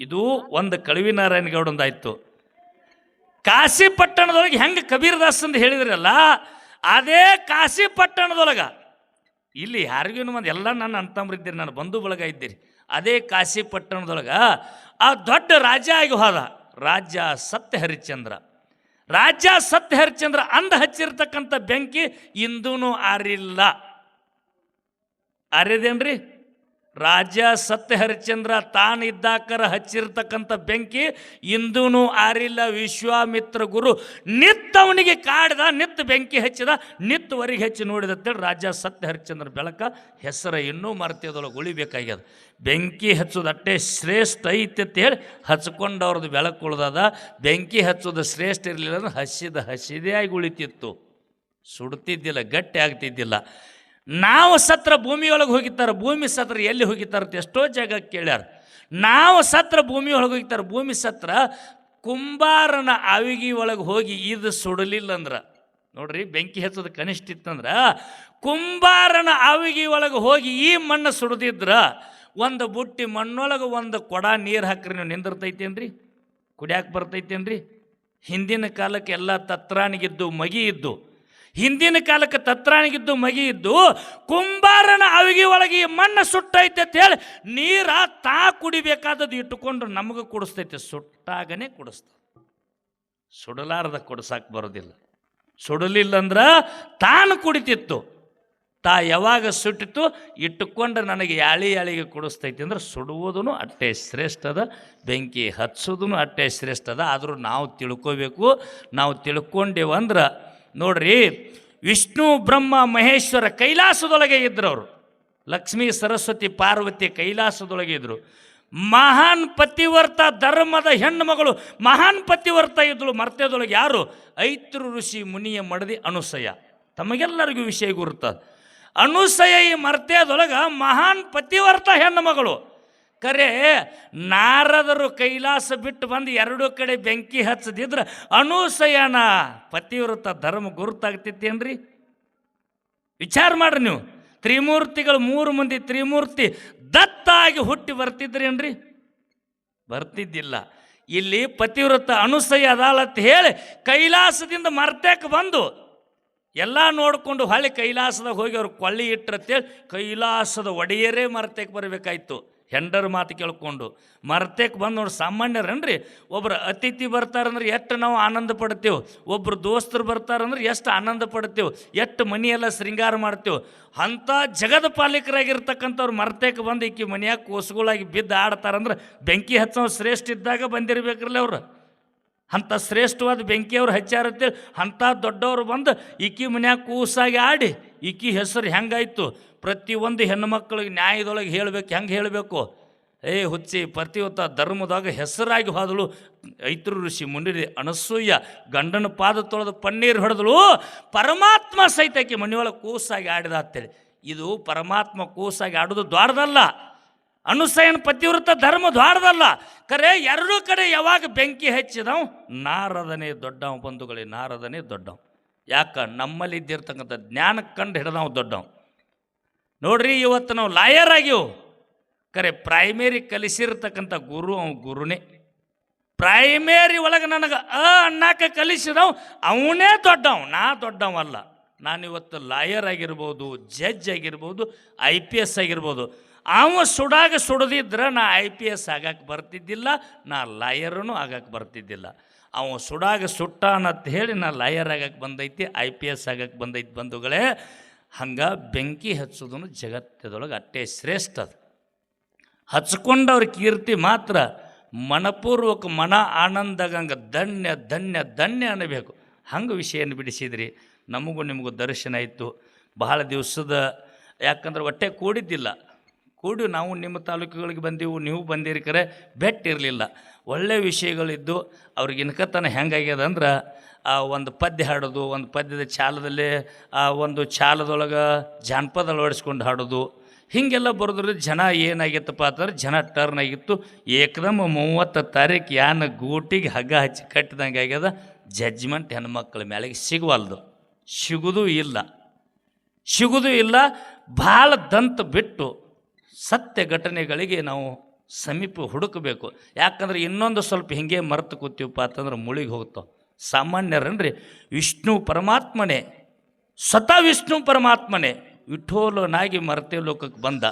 ಇದು ಒಂದು ಕಳುವಿನಾರಾಯಣಗೌಡಂದಾಯ್ತು. ಕಾಶಿ ಪಟ್ಟಣದೊಳಗೆ ಹೆಂಗೆ ಕಬೀರದಾಸ್ ಅಂತ ಹೇಳಿದ್ರಲ್ಲ, ಅದೇ ಕಾಶಿ ಪಟ್ಟಣದೊಳಗ ಇಲ್ಲಿ ಯಾರಿಗೂ ಒಂದು ಎಲ್ಲ ನನ್ನ ಅಂತಂಬ್ರಿದ್ದೀರಿ ನನ್ನ ಬಂಧು ಬಳಗ ಇದ್ದೀರಿ. ಅದೇ ಕಾಶಿ ಪಟ್ಟಣದೊಳಗೆ ಆ ದೊಡ್ಡ ರಾಜ ಆಗಿ ಹೋದ. ರಾಜ್ಯ ಸತ್ಯ ಹರಿಶ್ಚಂದ್ರ ರಾಜ್ಯ ಸತ್ಯ ಹರಿಶ್ಚಂದ್ರ ಅಂದ ಹಚ್ಚಿರ್ತಕ್ಕಂಥ ಬೆಂಕಿ ಇಂದೂ ಆರಿಲ್ಲ. ಆರ್ಯದೇನ್ರಿ ರಾಜ ಸತ್ಯ ಹರಿಶ್ಚಂದ್ರ ತಾನಿದ್ದಾಕರ ಹಚ್ಚಿರ್ತಕ್ಕಂಥ ಬೆಂಕಿ ಇಂದೂ ಆರಿಲ್ಲ. ವಿಶ್ವಾಮಿತ್ರ ಗುರು ನಿತ್ ಅವನಿಗೆ ಕಾಡ್ದ ನಿತ್ ಬೆಂಕಿ ಹಚ್ಚಿದ ನಿತ್ ವರಿಗೆ ಹಚ್ಚಿ ಹೇಳಿ ರಾಜ ಸತ್ಯ ಹರಿಶ್ಚಂದ್ರ ಬೆಳಕ ಹೆಸರು ಇನ್ನೂ ಮರ್ತ್ಯದೊಳಗೆ ಉಳಿಬೇಕಾಗ್ಯದ. ಬೆಂಕಿ ಹಚ್ಚೋದು ಅಟ್ಟೆ ಶ್ರೇಷ್ಠ ಐತಿ ಅಂತ ಹೇಳಿ ಹಚ್ಕೊಂಡವ್ರದ್ದು ಬೆಳಕು ಉಳ್ದದ. ಬೆಂಕಿ ಹಚ್ಚೋದು ಶ್ರೇಷ್ಠ ಇರಲಿಲ್ಲ ಅಂದ್ರೆ ಹಸಿದ ಹಸಿದೇ ಆಗಿ ಉಳಿತಿತ್ತು. ಸುಡ್ತಿದ್ದಿಲ್ಲ, ಗಟ್ಟಿ ಆಗ್ತಿದ್ದಿಲ್ಲ. ನಾವು ಸತ್ರ ಭೂಮಿಯೊಳಗೆ ಹೋಗಿತ್ತಾರ, ಭೂಮಿ ಸತ್ರ ಎಲ್ಲಿ ಹೋಗಿತ್ತಾರ ಅಂತ ಎಷ್ಟೋ ಜಾಗ ಕೇಳ್ಯಾರ. ನಾವು ಸತ್ರ ಭೂಮಿಯೊಳಗೆ ಹೋಗಿತ್ತಾರ, ಭೂಮಿ ಸತ್ರ ಕುಂಬಾರನ ಅವಿಗಿ ಒಳಗೆ ಹೋಗಿ ಇದು ಸುಡಲಿಲ್ಲ ಅಂದ್ರೆ ನೋಡ್ರಿ, ಬೆಂಕಿ ಹಚ್ಚೋದು ಕನಿಷ್ಠ ಇತ್ತಂದ್ರೆ ಕುಂಬಾರನ ಅವಿಗಿ ಒಳಗೆ ಹೋಗಿ ಈ ಮಣ್ಣು ಸುಡ್ದಿದ್ರ ಒಂದು ಬುಟ್ಟಿ ಮಣ್ಣೊಳಗೆ ಒಂದು ಕೊಡ ನೀರು ಹಾಕ್ರಿ ನೀವು ನಿಂದಿರ್ತೈತೇನ್ರಿ? ಕುಡಿಯಾಕೆ ಬರ್ತೈತೇನ್ರಿ? ಹಿಂದಿನ ಕಾಲಕ್ಕೆ ಎಲ್ಲ ತತ್ರಾನಿಗಿದ್ದು, ಮಗಿ ಇದ್ದು ಹಿಂದಿನ ಕಾಲಕ್ಕೆ ತತ್ರಾಣಿಗಿದ್ದು ಮಗಿ ಇದ್ದು ಕುಂಬಾರನ ಅವಿಗೆ ಒಳಗೆ ಮಣ್ಣು ಸುಟ್ಟೈತೆ ಅಂತ ಹೇಳಿ ನೀರ ತಾ ಕುಡಿಬೇಕಾದದ್ದು ಇಟ್ಟುಕೊಂಡು ನಮಗೆ ಕುಡಿಸ್ತೈತೆ. ಸುಟ್ಟಾಗನೇ ಕುಡಿಸ್ತ. ಸುಡಲಾರ್ದ ಕುಡಿಸಕ್ಕೆ ಬರೋದಿಲ್ಲ. ಸುಡಲಿಲ್ಲ ಅಂದ್ರೆ ತಾನು ಕುಡಿತಿತ್ತು. ತಾ ಯಾವಾಗ ಸುಟ್ಟಿತ್ತು? ಇಟ್ಟುಕೊಂಡು ನನಗೆ ಯಾಳಿ ಯಾಳಿಗೆ ಕುಡಿಸ್ತೈತಿ ಅಂದ್ರೆ ಸುಡುವುದೂ ಅಟ್ಟೆ ಶ್ರೇಷ್ಠದ, ಬೆಂಕಿ ಹಚ್ಚೋದೂ ಅಟ್ಟೆ ಶ್ರೇಷ್ಠದ. ಆದರೂ ನಾವು ತಿಳ್ಕೋಬೇಕು. ನಾವು ತಿಳ್ಕೊಂಡೇವಂದ್ರೆ ನೋಡ್ರಿ, ವಿಷ್ಣು, ಬ್ರಹ್ಮ, ಮಹೇಶ್ವರ ಕೈಲಾಸದೊಳಗೆ ಇದ್ರು ಅವರು. ಲಕ್ಷ್ಮೀ, ಸರಸ್ವತಿ, ಪಾರ್ವತಿ ಕೈಲಾಸದೊಳಗೆ ಇದ್ರು. ಮಹಾನ್ ಪತಿವರ್ತ ಧರ್ಮದ ಹೆಣ್ಣು ಮಗಳು ಮಹಾನ್ ಪತಿವರ್ತ ಇದ್ದಳು ಮರ್ತ್ಯದೊಳಗೆ ಯಾರು? ಐತೃ ಋಷಿ ಮುನಿಯ ಮಡದಿ ಅನುಸಯ. ತಮಗೆಲ್ಲರಿಗೂ ವಿಷಯ ಗುರುತ. ಅನುಸಯ ಈ ಮರ್ತ್ಯದೊಳಗೆ ಮಹಾನ್ ಪತಿವರ್ತ ಹೆಣ್ಣು ಮಗಳು. ಕರೆ, ನಾರದರು ಕೈಲಾಸ ಬಿಟ್ಟು ಬಂದು ಎರಡೂ ಕಡೆ ಬೆಂಕಿ ಹಚ್ಚದಿದ್ರೆ ಅನುಸಯನ ಪತಿವ್ರತ ಧರ್ಮ ಗುರುತಾಗ್ತಿತ್ತೇನ್ರಿ? ವಿಚಾರ ಮಾಡ್ರಿ ನೀವು. ತ್ರಿಮೂರ್ತಿಗಳು ಮೂರು ಮಂದಿ ತ್ರಿಮೂರ್ತಿ ದತ್ತಾಗಿ ಹುಟ್ಟಿ ಬರ್ತಿದ್ರೇನ್ರಿ? ಬರ್ತಿದ್ದಿಲ್ಲ. ಇಲ್ಲಿ ಪತಿವ್ರತ ಅನುಸಯ ಅದಾಲತ್ ಹೇಳಿ ಕೈಲಾಸದಿಂದ ಮರ್ತಕ್ಕೆ ಬಂದು ಎಲ್ಲ ನೋಡಿಕೊಂಡು ಹೊಳ್ಳಿ ಕೈಲಾಸದಾಗ ಹೋಗಿ ಅವ್ರು ಕೊಳ್ಳಿ ಇಟ್ಟರತ್ತೇಳಿ ಕೈಲಾಸದ ಒಡೆಯರೇ ಮರ್ತಕ್ಕೆ ಬರಬೇಕಾಯ್ತು. ಹೆಂಡರ ಮಾತು ಕೇಳ್ಕೊಂಡು, ಮರ್ತೇಕ್ ಬಂದು ನೋಡಿ ಸಾಮಾನ್ಯರೇನ್ರಿ? ಒಬ್ರು ಅತಿಥಿ ಬರ್ತಾರಂದ್ರೆ ಎಷ್ಟು ನಾವು ಆನಂದ ಪಡ್ತೇವೆ? ಒಬ್ರು ದೋಸ್ತರು ಬರ್ತಾರಂದ್ರೆ ಎಷ್ಟು ಆನಂದ ಪಡ್ತೇವೆ? ಎಷ್ಟು ಮನೆಯೆಲ್ಲ ಶೃಂಗಾರ ಮಾಡ್ತೇವೆ? ಅಂಥ ಜಗದ ಪಾಲಿಕರಾಗಿರ್ತಕ್ಕಂಥವ್ರು ಮರ್ತೇಕ್ ಬಂದು ಈಕಿ ಮನೆಯಾಗ ಕೋಸುಗಳಾಗಿ ಬಿದ್ದು ಆಡ್ತಾರಂದ್ರೆ ಬೆಂಕಿ ಹಚ್ಚೋ ಶ್ರೇಷ್ಠ ಇದ್ದಾಗ ಬಂದಿರಬೇಕ್ರಲ್ಲ ಅವ್ರು. ಅಂಥ ಶ್ರೇಷ್ಠವಾದ ಬೆಂಕಿಯವ್ರು ಹಚ್ಚಾರತ್ತೆ ಅಂಥ ದೊಡ್ಡವರು ಬಂದು ಈಕಿ ಮನ್ಯಾಗ ಕೂಸಾಗಿ ಆಡಿ ಈಕಿ ಹೆಸರು ಹೆಂಗಾಯ್ತು? ಪ್ರತಿಯೊಂದು ಹೆಣ್ಣು ಮಕ್ಕಳಿಗೆ ನ್ಯಾಯದೊಳಗೆ ಹೇಳಬೇಕು, ಹೆಂಗೆ ಹೇಳಬೇಕು? ಏ ಹುಚ್ಚಿ ಪ್ರತಿಯೊತ್ತ ಧರ್ಮದಾಗ ಹೆಸರಾಗಿ ಹೋದಳು. ಐತ್ರ ಋಷಿ ಮುನಿರಿ, ಅನಸೂಯ, ಗಂಡನ ಪಾದ ತೊಳೆದು ಪನ್ನೀರು ಹೊಡೆದಳು. ಪರಮಾತ್ಮ ಸಹಿತಕ್ಕೆ ಮನೆಯೊಳಗೆ ಕೂಸಾಗಿ ಆಡಿದ ಇದು ಪರಮಾತ್ಮ ಕೂಸಾಗಿ ಆಡೋದು ದ್ವಾರದಲ್ಲ. ಅನುಸಯನ ಪತಿವ್ರತ ಧರ್ಮ ದ್ವಾರದಲ್ಲ ಕರೆ ಎರಡೂ ಕಡೆ ಯಾವಾಗ ಬೆಂಕಿ ಹಚ್ಚಿದವು? ನಾರದನೇ ದೊಡ್ಡವ ಬಂಧುಗಳೇ, ನಾರದನೇ ದೊಡ್ಡವ. ಯಾಕ? ನಮ್ಮಲ್ಲಿ ಜ್ಞಾನ ಕಂಡು ಹಿಡ್ದವು ದೊಡ್ಡವ. ನೋಡ್ರಿ, ಇವತ್ತು ನಾವು ಲಾಯರ್ ಆಗಿವು ಕರೆ ಪ್ರೈಮೇರಿ ಕಲಿಸಿರ್ತಕ್ಕಂಥ ಗುರು ಅವ ಗುರುನೇ. ಪ್ರೈಮೇರಿ ಒಳಗೆ ನನಗೆ ಅ ಅಣ್ಣಾಕ ಕಲಿಸಿದವು, ಅವನೇ ದೊಡ್ಡವ. ನಾ ದೊಡ್ಡವಲ್ಲ. ನಾನಿವತ್ತು ಲಾಯರ್ ಆಗಿರ್ಬೋದು ಜಡ್ಜ್ ಆಗಿರ್ಬೋದು ಐ ಪಿ ಎಸ್ ಆಗಿರ್ಬೋದು. ಅವ ಸುಡಾಗ ಸುಡದಿದ್ರೆ ನಾ ಐ ಪಿ ಎಸ್ ಆಗಕ್ಕೆ ಬರ್ತಿದ್ದಿಲ್ಲ, ನಾ ಲಾಯರನು ಆಗಕ್ಕೆ ಬರ್ತಿದ್ದಿಲ್ಲ. ಅವ ಸುಡಾಗ ಸುಟ್ಟ ಅಂತ ಹೇಳಿ ನಾ ಲಾಯರ್ ಆಗಕ್ಕೆ ಬಂದೈತಿ, ಐ ಪಿ ಎಸ್ ಆಗಕ್ಕೆ ಬಂದೈತಿ ಬಂಧುಗಳೇ. ಹಂಗೆ ಬೆಂಕಿ ಹಚ್ಚೋದನ್ನು ಜಗತ್ತದೊಳಗೆ ಅಟ್ಟೆ ಶ್ರೇಷ್ಠ ಅದು. ಹಚ್ಕೊಂಡವ್ರ ಕೀರ್ತಿ ಮಾತ್ರ ಮನಪೂರ್ವಕ ಮನ ಆನಂದಗಂಗ ಧನ್ಯ ಧನ್ಯ ಧನ್ಯ ಅನ್ನಬೇಕು. ಹಂಗೆ ವಿಷಯನ ಬಿಡಿಸಿದ್ರಿ. ನಮಗೂ ನಿಮಗೂ ದರ್ಶನ ಇತ್ತು ಬಹಳ ದಿವಸದ ಯಾಕಂದ್ರೆ ಹೊಟ್ಟೆ ಕೂಡಿದ್ದಿಲ್ಲ. ಕೂಡಿ ನಾವು ನಿಮ್ಮ ತಾಲೂಕುಗಳಿಗೆ ಬಂದೆವು, ನೀವು ಬಂದಿರಿ ಕರೆ ಬೆಟ್ಟ ಇರಲಿಲ್ಲ ಒಳ್ಳೆಯ ವಿಷಯಗಳಿದ್ದು ಅವ್ರಿಗೆ ಇನ್ಕತನ ಹೆಂಗಾಗ್ಯದ ಅಂದ್ರೆ, ಆ ಒಂದು ಪದ್ಯ ಹಾಡೋದು, ಒಂದು ಪದ್ಯದ ಚಾಲದಲ್ಲಿ, ಆ ಒಂದು ಚಾಲದೊಳಗೆ ಜಾನಪದ ಅಳವಡಿಸ್ಕೊಂಡು ಹಾಡೋದು. ಹೀಗೆಲ್ಲ ಬರೋದ್ರ ಜನ ಏನಾಗಿತ್ತಪ್ಪ ಅಂತಂದ್ರೆ, ಜನ ಟರ್ನ್ ಆಗಿತ್ತು. ಏಕದಮ್ ಮೂವತ್ತು ತಾರೀಕು ಯಾನ ಗೂಟಿಗೆ ಹಗ್ಗ ಹಚ್ಚಿ ಕಟ್ಟಿದಂಗೆ ಆಗ್ಯದ. ಜಜ್ಮೆಂಟ್ ಹೆಣ್ಮಕ್ಳ ಮೇಲೆಗೆ ಸಿಗುವಲ್ದು. ಸಿಗುವುದೂ ಇಲ್ಲ. ಸಿಗುವುದೂ ಇಲ್ಲ, ಭಾಳ ದಂತ ಬಿಟ್ಟು ಸತ್ಯ ಘಟನೆಗಳಿಗೆ ನಾವು ಸಮೀಪ ಹುಡುಕಬೇಕು. ಯಾಕಂದ್ರೆ ಇನ್ನೊಂದು ಸ್ವಲ್ಪ ಹಿಂಗೆ ಮರೆತು ಕೂತೀವಪ್ಪ ಅಂತಂದ್ರೆ ಮುಳಿಗೆ ಹೋಗ್ತಾವೆ ಸಾಮಾನ್ಯರನ್ರಿ, ವಿಷ್ಣು ಪರಮಾತ್ಮನೇ ಸ್ವತಃ ವಿಷ್ಣು ಪರಮಾತ್ಮನೇ, ವಿಠೋಲನಾಗಿ ಮರತೆ ಲೋಕಕ್ಕೆ ಬಂದ.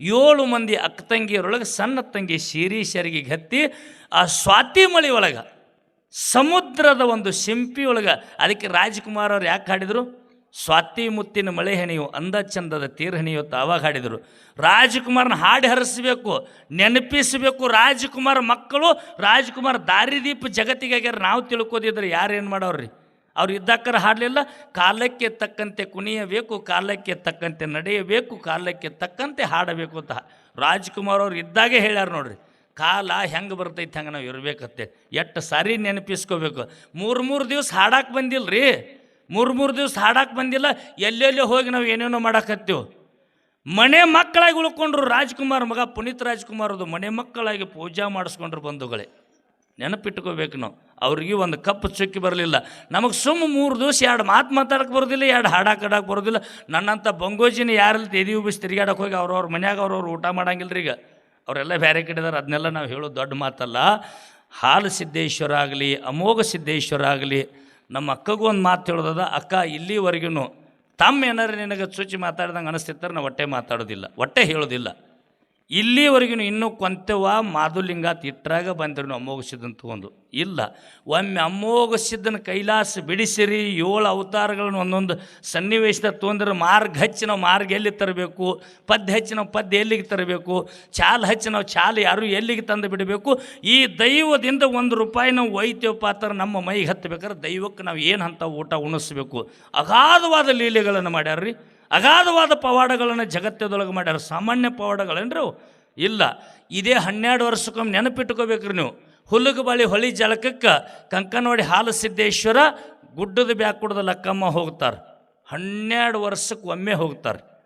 ಏಳು ಮಂದಿ ಅಕ್ಕ ತಂಗಿಯರೊಳಗೆ ಸಣ್ಣ ತಂಗಿ ಶಿರೀಶರಿಗೆ ಹತ್ತಿ ಆ ಸ್ವಾತಿ ಮಳಿ ಒಳಗೆ, ಸಮುದ್ರದ ಒಂದು ಸಿಂಪಿಯೊಳಗೆ ಅದಕ್ಕೆ ರಾಜ್ಕುಮಾರ್ ಅವ್ರು ಯಾಕೆ ಹಾಡಿದರು? ಸ್ವಾತಿ ಮುತ್ತಿನ ಮಳೆ ಹೆಣೆಯು, ಅಂದ ಚಂದದ ತೀರ್ ಹೆಣಿಯು ಅಂತ ಅವಾಗ ಹಾಡಿದರು. ರಾಜಕುಮಾರನ ಹಾಡಿ ಹರಿಸಬೇಕು, ನೆನಪಿಸಬೇಕು ರಾಜಕುಮಾರ ಮಕ್ಕಳು, ರಾಜ್ಕುಮಾರ್ ದಾರಿದೀಪ ಜಗತ್ತಿಗೆ ಆಗ್ಯಾರ ನಾವು ತಿಳ್ಕೋದಿದ್ರೆ ಯಾರೇನು ಮಾಡೋರ್ರಿ? ಅವ್ರು ಇದ್ದಾಕರ ಹಾಡಲಿಲ್ಲ, ಕಾಲಕ್ಕೆ ತಕ್ಕಂತೆ ಕುಣಿಯಬೇಕು, ಕಾಲಕ್ಕೆ ತಕ್ಕಂತೆ ನಡೆಯಬೇಕು, ಕಾಲಕ್ಕೆ ತಕ್ಕಂತೆ ಹಾಡಬೇಕು ಅಂತ ರಾಜ್ಕುಮಾರ್ ಅವ್ರು ಇದ್ದಾಗೆ ಹೇಳ್ಯಾರ ನೋಡ್ರಿ. ಕಾಲ ಹೆಂಗೆ ಬರ್ತೈತೆ ಹಂಗೆ ನಾವು ಇರಬೇಕತ್ತೆ. ಎಷ್ಟು ಸಾರಿ ನೆನಪಿಸ್ಕೋಬೇಕು. ಮೂರು ಮೂರು ದಿವಸ ಹಾಡಕ್ಕೆ ಬಂದಿಲ್ಲ ರೀ ಮೂರು ಮೂರು ದಿವಸ ಹಾಡಕ್ಕೆ ಬಂದಿಲ್ಲ, ಎಲ್ಲೆಲ್ಲಿ ಹೋಗಿ ನಾವು ಏನೇನೋ ಮಾಡಾಕತ್ತೀವಿ. ಮನೆ ಮಕ್ಕಳಾಗಿ ಉಳ್ಕೊಂಡ್ರು ರಾಜ್ಕುಮಾರ್ ಮಗ, ಪುನೀತ್ ರಾಜ್ಕುಮಾರ್ ಅದು ಮನೆ ಮಕ್ಕಳಾಗಿ ಪೂಜಾ ಮಾಡಿಸ್ಕೊಂಡ್ರು ಬಂಧುಗಳೇ. ನೆನಪಿಟ್ಕೋಬೇಕು ನಾವು. ಅವ್ರಿಗೆ ಒಂದು ಕಪ್ಪು ಚುಕ್ಕಿ ಬರಲಿಲ್ಲ. ನಮಗೆ ಸುಮ್ಮ ಮೂರು ದಿವಸ ಎರಡು ಮಾತು ಮಾತಾಡಕ್ಕೆ ಬರೋದಿಲ್ಲ ಎರಡು ಹಾಡಕ್ಕೆ ಆಡಕ್ಕೆ ಬರೋದಿಲ್ಲ. ನನ್ನಂಥ ಬಂಗೋಜಿನ ಯಾರಲ್ಲಿ ತೆದಿ ಉಬ್ಬಿಸಿ ತಿರುಗಾಡಕ್ಕೆ ಹೋಗಿ ಅವ್ರವ್ರ ಮನ್ಯಾಗ ಅವ್ರವ್ರು ಊಟ ಮಾಡಂಗಿಲ್ಲ ರೀ ಈಗ. ಅವರೆಲ್ಲ ಬೇರೆ ಕಡೆದಾರ ಅದನ್ನೆಲ್ಲ ನಾವು ಹೇಳೋದು ದೊಡ್ಡ ಮಾತಲ್ಲ. ಹಾಲು ಸಿದ್ದೇಶ್ವರ ಆಗಲಿ, ಅಮೋಘ ಸಿದ್ದೇಶ್ವರ ಆಗಲಿ ನಮ್ಮ ಅಕ್ಕಗೂ ಒಂದು ಮಾತು ಹೇಳೋದದ, ಅಕ್ಕ ಇಲ್ಲಿವರೆಗೂ ತಮ್ಮ ಏನಾರು ನಿನಗೆ ಚುಚ್ಚಿ ಮಾತಾಡ್ದಂಗೆ ಅನಿಸ್ತಿರ್ತಾರೆ ನಾವು ಒಟ್ಟೆ ಮಾತಾಡೋದಿಲ್ಲ ಒಟ್ಟೆ ಹೇಳೋದಿಲ್ಲ. ಇಲ್ಲಿವರೆಗೂ ಇನ್ನೂ ಕೊಂತೆವ ಮಾಧುಲಿಂಗ ತಿಟ್ರಾಗ ಬಂದಿರು ಅಮೋಘ ಒಂದು ತಗೊಂಡು. ಇಲ್ಲ, ಒಮ್ಮೆ ಅಮೋಘಸಿದ್ದನ ಕೈಲಾಸ ಬಿಡಿಸಿರಿ, ಏಳು ಅವತಾರಗಳನ್ನು ಒಂದೊಂದು ಸನ್ನಿವೇಶದ ತೊಂದರೆ ಮಾರ್ಗ ಹಚ್ಚಿ ಮಾರ್ಗ ಎಲ್ಲಿ ತರಬೇಕು, ಪದ್ಯ ಹಚ್ಚಿ ನಾವು ಪದ್ಯ ಎಲ್ಲಿಗೆ ತರಬೇಕು, ಚಾಲ್ ಹಚ್ಚಿ ನಾವು ಚಾಲ್ ಯಾರು ಎಲ್ಲಿಗೆ ತಂದು ಬಿಡಬೇಕು, ಈ ದೈವದಿಂದ ಒಂದು ರೂಪಾಯಿ ನಾವು ಒಯ್ತೇವಪ್ಪ ಪಾತ್ರ ನಮ್ಮ ಮೈಗೆ ಹತ್ತಬೇಕಾದ್ರೆ ದೈವಕ್ಕೆ ನಾವು ಏನು ಅಂತ ಊಟ ಉಣಿಸ್ಬೇಕು. ಅಗಾಧವಾದ ಲೀಲೆಗಳನ್ನು ಮಾಡ್ಯಾರ್ರಿ. ಅಗಾಧವಾದ ಪವಾಡಗಳನ್ನು ಜಗತ್ತದೊಳಗೆ ಮಾಡ್ಯಾರ. ಸಾಮಾನ್ಯ ಪವಾಡಗಳೇನ್ರಿ? ಇಲ್ಲ. ಇದೇ ಹನ್ನೆರಡು ವರ್ಷಕ್ಕೊಮ್ಮೆ ನೆನಪಿಟ್ಕೋಬೇಕ್ರಿ ನೀವು. ಹುಲ್ಲುಗ ಬಳಿ ಹೊಳಿ ಜಳಕಕ್ಕೆ ಕಂಕನವಾಡಿ ಹಾಲು ಸಿದ್ದೇಶ್ವರ ಗುಡ್ಡದ ಬ್ಯಾಕುಡದ ಲಕ್ಕಮ್ಮ ಹೋಗ್ತಾರೆ. ಹನ್ನೆರಡು ವರ್ಷಕ್ಕೆ ಒಮ್ಮೆ ಹೋಗ್ತಾರೆ.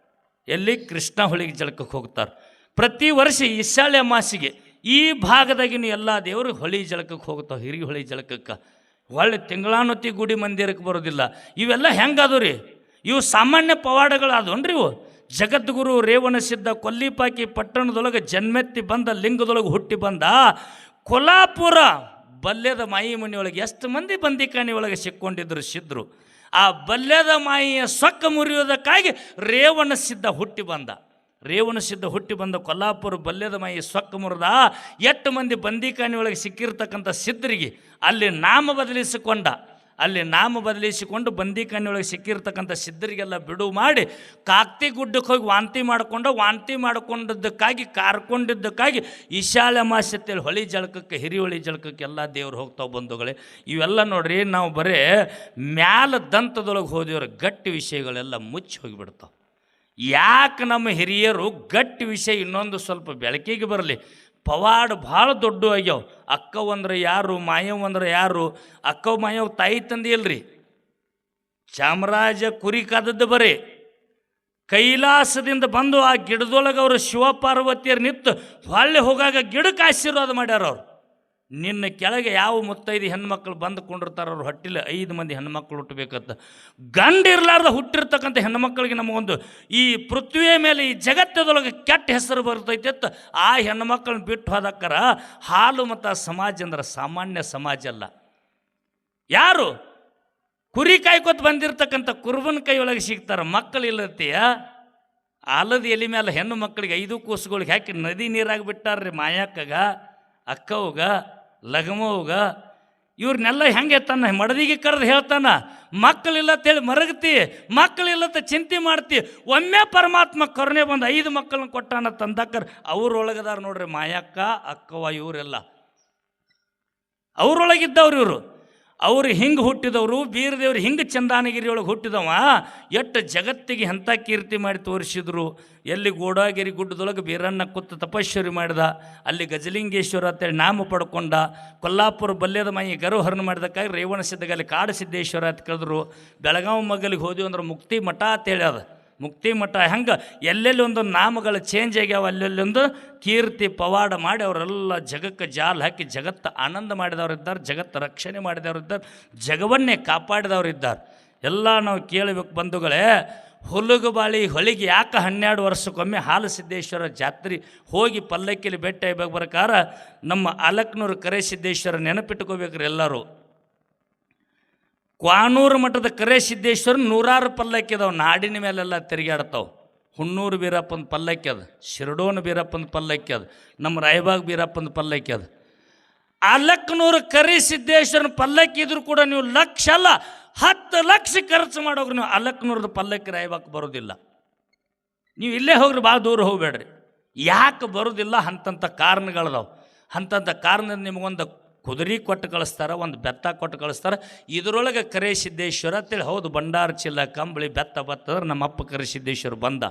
ಎಲ್ಲಿ? ಕೃಷ್ಣ ಹೊಳಿಗೆ ಜಳಕಕ್ಕೆ ಹೋಗ್ತಾರೆ. ಪ್ರತಿ ವರ್ಷ ಈಶಾಳೆ ಅಮಾಸಿಗೆ ಈ ಭಾಗದಾಗಿನ ಎಲ್ಲ ದೇವರು ಹೊಳಿ ಜಳಕಕ್ಕೆ ಹೋಗ್ತಾವೆ ಹಿರಿ ಹೊಳಿ ಜಳಕಕ್ಕೆ ಒಳ್ಳೆ ತಿಂಗಳಾನುತಿ ಗುಡಿ ಮಂದಿರಕ್ಕೆ ಬರೋದಿಲ್ಲ. ಇವೆಲ್ಲ ಹೆಂಗಾದವು ರೀ ಇವು ಸಾಮಾನ್ಯ ಪವಾಡಗಳು ಅದನ್ರಿ ಇವು. ಜಗದ್ಗುರು ರೇವಣ ಸಿದ್ಧ ಕೊಲ್ಲಿಪಾಕಿ ಪಟ್ಟಣದೊಳಗೆ ಜನ್ಮೆತ್ತಿ ಬಂದ, ಲಿಂಗದೊಳಗೆ ಹುಟ್ಟಿ ಬಂದ, ಕೊಲ್ಲಾಪುರ ಬಲ್ಯದ ಮಾಯಿ ಮನೆಯೊಳಗೆ ಎಷ್ಟು ಮಂದಿ ಬಂದಿಕಾನಿ ಒಳಗೆ ಸಿಕ್ಕೊಂಡಿದ್ರು ಸಿದ್ರು. ಆ ಬಲ್ಯದ ಮಾಯಿಯ ಸೊಕ್ಕ ಮುರಿಯೋದಕ್ಕಾಗಿ ರೇವಣ ಸಿದ್ಧ ಹುಟ್ಟಿ ಬಂದ. ರೇವಣ ಸಿದ್ಧ ಹುಟ್ಟಿ ಬಂದ ಕೊಲ್ಲಾಪುರ ಬಲ್ಯದ ಮಾಯಿ ಸೊಕ್ಕ ಮುರಿದ ಎಷ್ಟು ಮಂದಿ ಬಂದಿಕಾನಿ ಒಳಗೆ ಸಿಕ್ಕಿರ್ತಕ್ಕಂಥ ಸಿದ್ಧರಿಗೆ ಅಲ್ಲಿ ನಾಮ ಬದಲಿಸಿಕೊಂಡ. ಅಲ್ಲಿ ನಾಮ ಬದಲಿಸಿಕೊಂಡು ಬಂದಿಕಣ್ಣಿಯೊಳಗೆ ಸಿಕ್ಕಿರ್ತಕ್ಕಂಥ ಸಿದ್ಧರಿಗೆಲ್ಲ ಬಿಡು ಮಾಡಿ ಕಾಕ್ತಿ ಗುಡ್ಡಕ್ಕೆ ಹೋಗಿ ವಾಂತಿ ಮಾಡಿಕೊಂಡು, ವಾಂತಿ ಮಾಡಿಕೊಂಡದ್ದಕ್ಕಾಗಿ, ಕಾರ್ಕೊಂಡಿದ್ದಕ್ಕಾಗಿ ವಿಶಾಲ ಮಾಸ್ಯತೆಯಲ್ಲಿ ಹೊಳಿ ಜಳಕಕ್ಕೆ, ಹಿರಿಹೊಳಿ ಜಳಕಕ್ಕೆ ಎಲ್ಲ ದೇವ್ರು ಹೋಗ್ತಾವೆ ಬಂಧುಗಳೇ. ಇವೆಲ್ಲ ನೋಡ್ರಿ ನಾವು ಬರೀ ಮ್ಯಾಲ ದಂತದೊಳಗೆ ಹೋದೇವ್ರ ಗಟ್ಟಿ ವಿಷಯಗಳೆಲ್ಲ ಮುಚ್ಚಿ ಹೋಗಿಬಿಡ್ತಾವೆ. ಯಾಕೆ ನಮ್ಮ ಹಿರಿಯರು ಗಟ್ಟಿ ವಿಷಯ ಇನ್ನೊಂದು ಸ್ವಲ್ಪ ಬೆಳಕಿಗೆ ಬರಲಿ? ಪವಾಡ ಭಾಳ ದೊಡ್ಡ ಆಗ್ಯಾವ. ಅಕ್ಕವ್ ಅಂದ್ರೆ ಯಾರು, ಮಾಯವ್ ಅಂದ್ರೆ ಯಾರು? ಅಕ್ಕವ್, ಮಾಯವ್ ತಾಯಿ ತಂದೆ ಇಲ್ರಿ. ಚಾಮರಾಜ ಕುರಿ ಕಾದದ್ದು ಬರೀ. ಕೈಲಾಸದಿಂದ ಬಂದು ಆ ಗಿಡದೊಳಗೆ ಅವರು ಶಿವಪಾರ್ವತಿಯರು ನಿಂತು ಹೊಳ್ಳಿ ಹೋಗಾಗ ಗಿಡಕ್ಕೆ ಆಶೀರ್ವಾದ ಮಾಡ್ಯಾರ ಅವ್ರು. ನಿನ್ನ ಕೆಳಗೆ ಯಾವ ಮುತ್ತೈದು ಹೆಣ್ಮಕ್ಳು ಬಂದು ಕೊಂಡಿರ್ತಾರ ಅವ್ರು ಹೊಟ್ಟಿಲ್ಲ ಐದು ಮಂದಿ ಹೆಣ್ಮಕ್ಳು ಹುಟ್ಟಬೇಕಂತ. ಗಂಡ ಇರ್ಲಾರ್ದ ಹುಟ್ಟಿರ್ತಕ್ಕಂಥ ಹೆಣ್ಮಕ್ಳಿಗೆ ನಮಗೊಂದು ಈ ಪೃಥ್ವಿಯ ಮೇಲೆ ಈ ಜಗತ್ತದೊಳಗೆ ಕೆಟ್ಟ ಹೆಸರು ಬರ್ತೈತೆ ಅಂತ ಆ ಹೆಣ್ಮಕ್ಳನ್ನ ಬಿಟ್ಟು ಹೋದಕ್ಕರ ಹಾಲು ಮತ್ತು ಸಮಾಜ ಅಂದ್ರೆ ಸಾಮಾನ್ಯ ಸಮಾಜ ಅಲ್ಲ. ಯಾರು? ಕುರಿ ಕಾಯ್ಕೊತ ಬಂದಿರತಕ್ಕಂಥ ಕುರುಬನ ಕೈಯೊಳಗೆ ಸಿಗ್ತಾರೆ ಮಕ್ಕಳು ಇಲ್ಲತ್ತೀಯ ಆಲದ ಎಲೆ ಮೇಲೆ ಹೆಣ್ಣು ಮಕ್ಕಳಿಗೆ ಐದು ಕೂಸುಗಳಿಗೆ ಹಾಕಿ ನದಿ ನೀರಾಗಿ ಬಿಟ್ಟಾರ್ರಿ ಮಾಯಕ್ಕಗ ಅಕ್ಕವ್ಗ. ಲಗಮವ್ಗ ಇವ್ರನ್ನೆಲ್ಲ ಹೆಂಗೆ ತನ್ನ ಮಡದಿಗೆ ಕರೆದು ಹೇಳ್ತಾನ ಮಕ್ಕಳಿಲ್ಲ ಅಂತೇಳಿ ಮರಗತಿ ಮಕ್ಕಳಿಲ್ಲತ್ತ ಚಿಂತೆ ಮಾಡ್ತಿ, ಒಮ್ಮೆ ಪರಮಾತ್ಮ ಕರುಣೆ ಬಂದು ಐದು ಮಕ್ಕಳನ್ನ ಕೊಟ್ಟಾನ ತಂದಕ್ಕರ್ ಅವ್ರೊಳಗದಾರ ನೋಡ್ರಿ, ಮಾಯಕ್ಕ, ಅಕ್ಕವ ಇವರೆಲ್ಲ. ಅವ್ರೊಳಗಿದ್ದವ್ರು ಇವರು. ಅವ್ರು ಹಿಂಗೆ ಹುಟ್ಟಿದವರು, ಬೀರದೇವ್ರು ಹಿಂಗೆ ಚಂದಾನಗಿರಿ ಒಳಗೆ ಹುಟ್ಟಿದವ, ಎಷ್ಟು ಜಗತ್ತಿಗೆ ಎಂಥ ಕೀರ್ತಿ ಮಾಡಿ ತೋರಿಸಿದ್ರು. ಎಲ್ಲಿ ಗೋಡಾಗಿರಿ ಗುಡ್ಡದೊಳಗೆ ಬೀರನ್ನ ಕೂತು ತಪಶ್ವರಿ ಮಾಡಿದ, ಅಲ್ಲಿ ಗಜಲಿಂಗೇಶ್ವರ ಅಂತೇಳಿ ನಾಮ ಪಡ್ಕೊಂಡ, ಕೊಲ್ಲಾಪುರ ಬಲ್ಯದ ಮೈ ಗರ್ವಹರಣ ಮಾಡಿದಕ್ಕಾಗಿ ರೇವಣ ಸಿದ್ಧಗಲ್ಲಿ ಕಾಡು ಸಿದ್ದೇಶ್ವರ ಅಂತ ಕರೆದ್ರು. ಬೆಳಗಾವಿ ಮಗಲಿಗೆ ಹೋದ್ವಿ ಅಂದ್ರೆ ಮುಕ್ತಿ ಮಠ ಅಂತೇಳಿ ಅದ. ಮುಕ್ತಿ ಮಠ. ಹೆಂಗೆ? ಎಲ್ಲೆಲ್ಲಿ ಒಂದು ನಾಮಗಳು ಚೇಂಜ್ ಆಗ್ಯಾವ ಅಲ್ಲೆಲ್ಲೊಂದು ಕೀರ್ತಿ ಪವಾಡ ಮಾಡಿ ಅವರೆಲ್ಲ ಜಗಕ್ಕೆ ಜಾಲ್ ಹಾಕಿ ಜಗತ್ತು ಆನಂದ ಮಾಡಿದವರಿದ್ದಾರೆ ಜಗತ್ತು ರಕ್ಷಣೆ ಮಾಡಿದವರಿದ್ದಾರೆ ಜಗವನ್ನೇ ಕಾಪಾಡಿದವರಿದ್ದಾರೆ ಎಲ್ಲ ನಾವು ಕೇಳಬೇಕು ಬಂಧುಗಳೇ ಹುಲುಗುಬಾಳಿ ಹೊಳಿಗೆ ಯಾಕೆ ಹನ್ನೆರಡು ವರ್ಷಕ್ಕೊಮ್ಮೆ ಹಾಲು ಸಿದ್ದೇಶ್ವರ ಜಾತ್ರೆ ಹೋಗಿ ಪಲ್ಲಕ್ಕಿಲಿ ಬೆಟ್ಟ ಇಬ್ಬ ಪ್ರಕಾರ ನಮ್ಮ ಅಲಕ್ನೂರು ಕರೇಸಿದ್ದೇಶ್ವರ ನೆನಪಿಟ್ಕೋಬೇಕ್ರಿ ಎಲ್ಲರೂ. ಕ್ವಾನೂರು ಮಠದ ಕರೇಸಿದ್ದೇಶ್ವರ ನೂರಾರು ಪಲ್ಲಕ್ಕಿ ಅದಾವೆ. ನಾಡಿನ ಮೇಲೆಲ್ಲ ತಿರುಗಾಡ್ತಾವೆ. ಹುಣ್ಣೂರು ಬೀರಪ್ಪನ ಪಲ್ಲಕ್ಕಿ ಅದು, ಶಿರಡೋನ ಬೀರಪ್ಪನ ಪಲ್ಲಕ್ಕಿ ಅದು, ನಮ್ಮ ರಾಯಬಾಗ್ ಬೀರಪ್ಪನ ಪಲ್ಲಕ್ಕಿ ಅದು. ಕರಿ ಸಿದ್ದೇಶ್ವರನ ಪಲ್ಲಕ್ಕಿ ಇದ್ರೂ ಕೂಡ ನೀವು ಲಕ್ಷ ಅಲ್ಲ, ಹತ್ತು ಲಕ್ಷ ಖರ್ಚು ಮಾಡೋಗ್ರಿ ನೀವು ಅಲಕ್ನೂರದ ಪಲ್ಲಕ್ಕಿ ರಾಯಬಾಕ್ ಬರೋದಿಲ್ಲ. ನೀವು ಇಲ್ಲೇ ಹೋಗ್ರಿ, ಭಾಳ ದೂರ ಹೋಗಬೇಡ್ರಿ. ಯಾಕೆ ಬರೋದಿಲ್ಲ ಅಂತಂಥ ಕಾರಣಗಳದಾವೆ. ಅಂತಂಥ ಕಾರಣ ನಿಮಗೊಂದು ಕುದುರೆ ಕೊಟ್ಟು ಕಳಿಸ್ತಾರೆ, ಒಂದು ಬೆತ್ತ ಕೊಟ್ಟು ಕಳಿಸ್ತಾರೆ. ಇದರೊಳಗೆ ಕರೇಸಿದ್ದೇಶ್ವರ ಅಂತೇಳಿ ಹೌದು ಬಂಡಾರ ಚಿಲ್ಲ ಕಂಬಳಿ ಬೆತ್ತ ಬತ್ತಂದ್ರೆ ನಮ್ಮ ಅಪ್ಪ ಕರೇಸಿದ್ದೇಶ್ವರ ಬಂದ.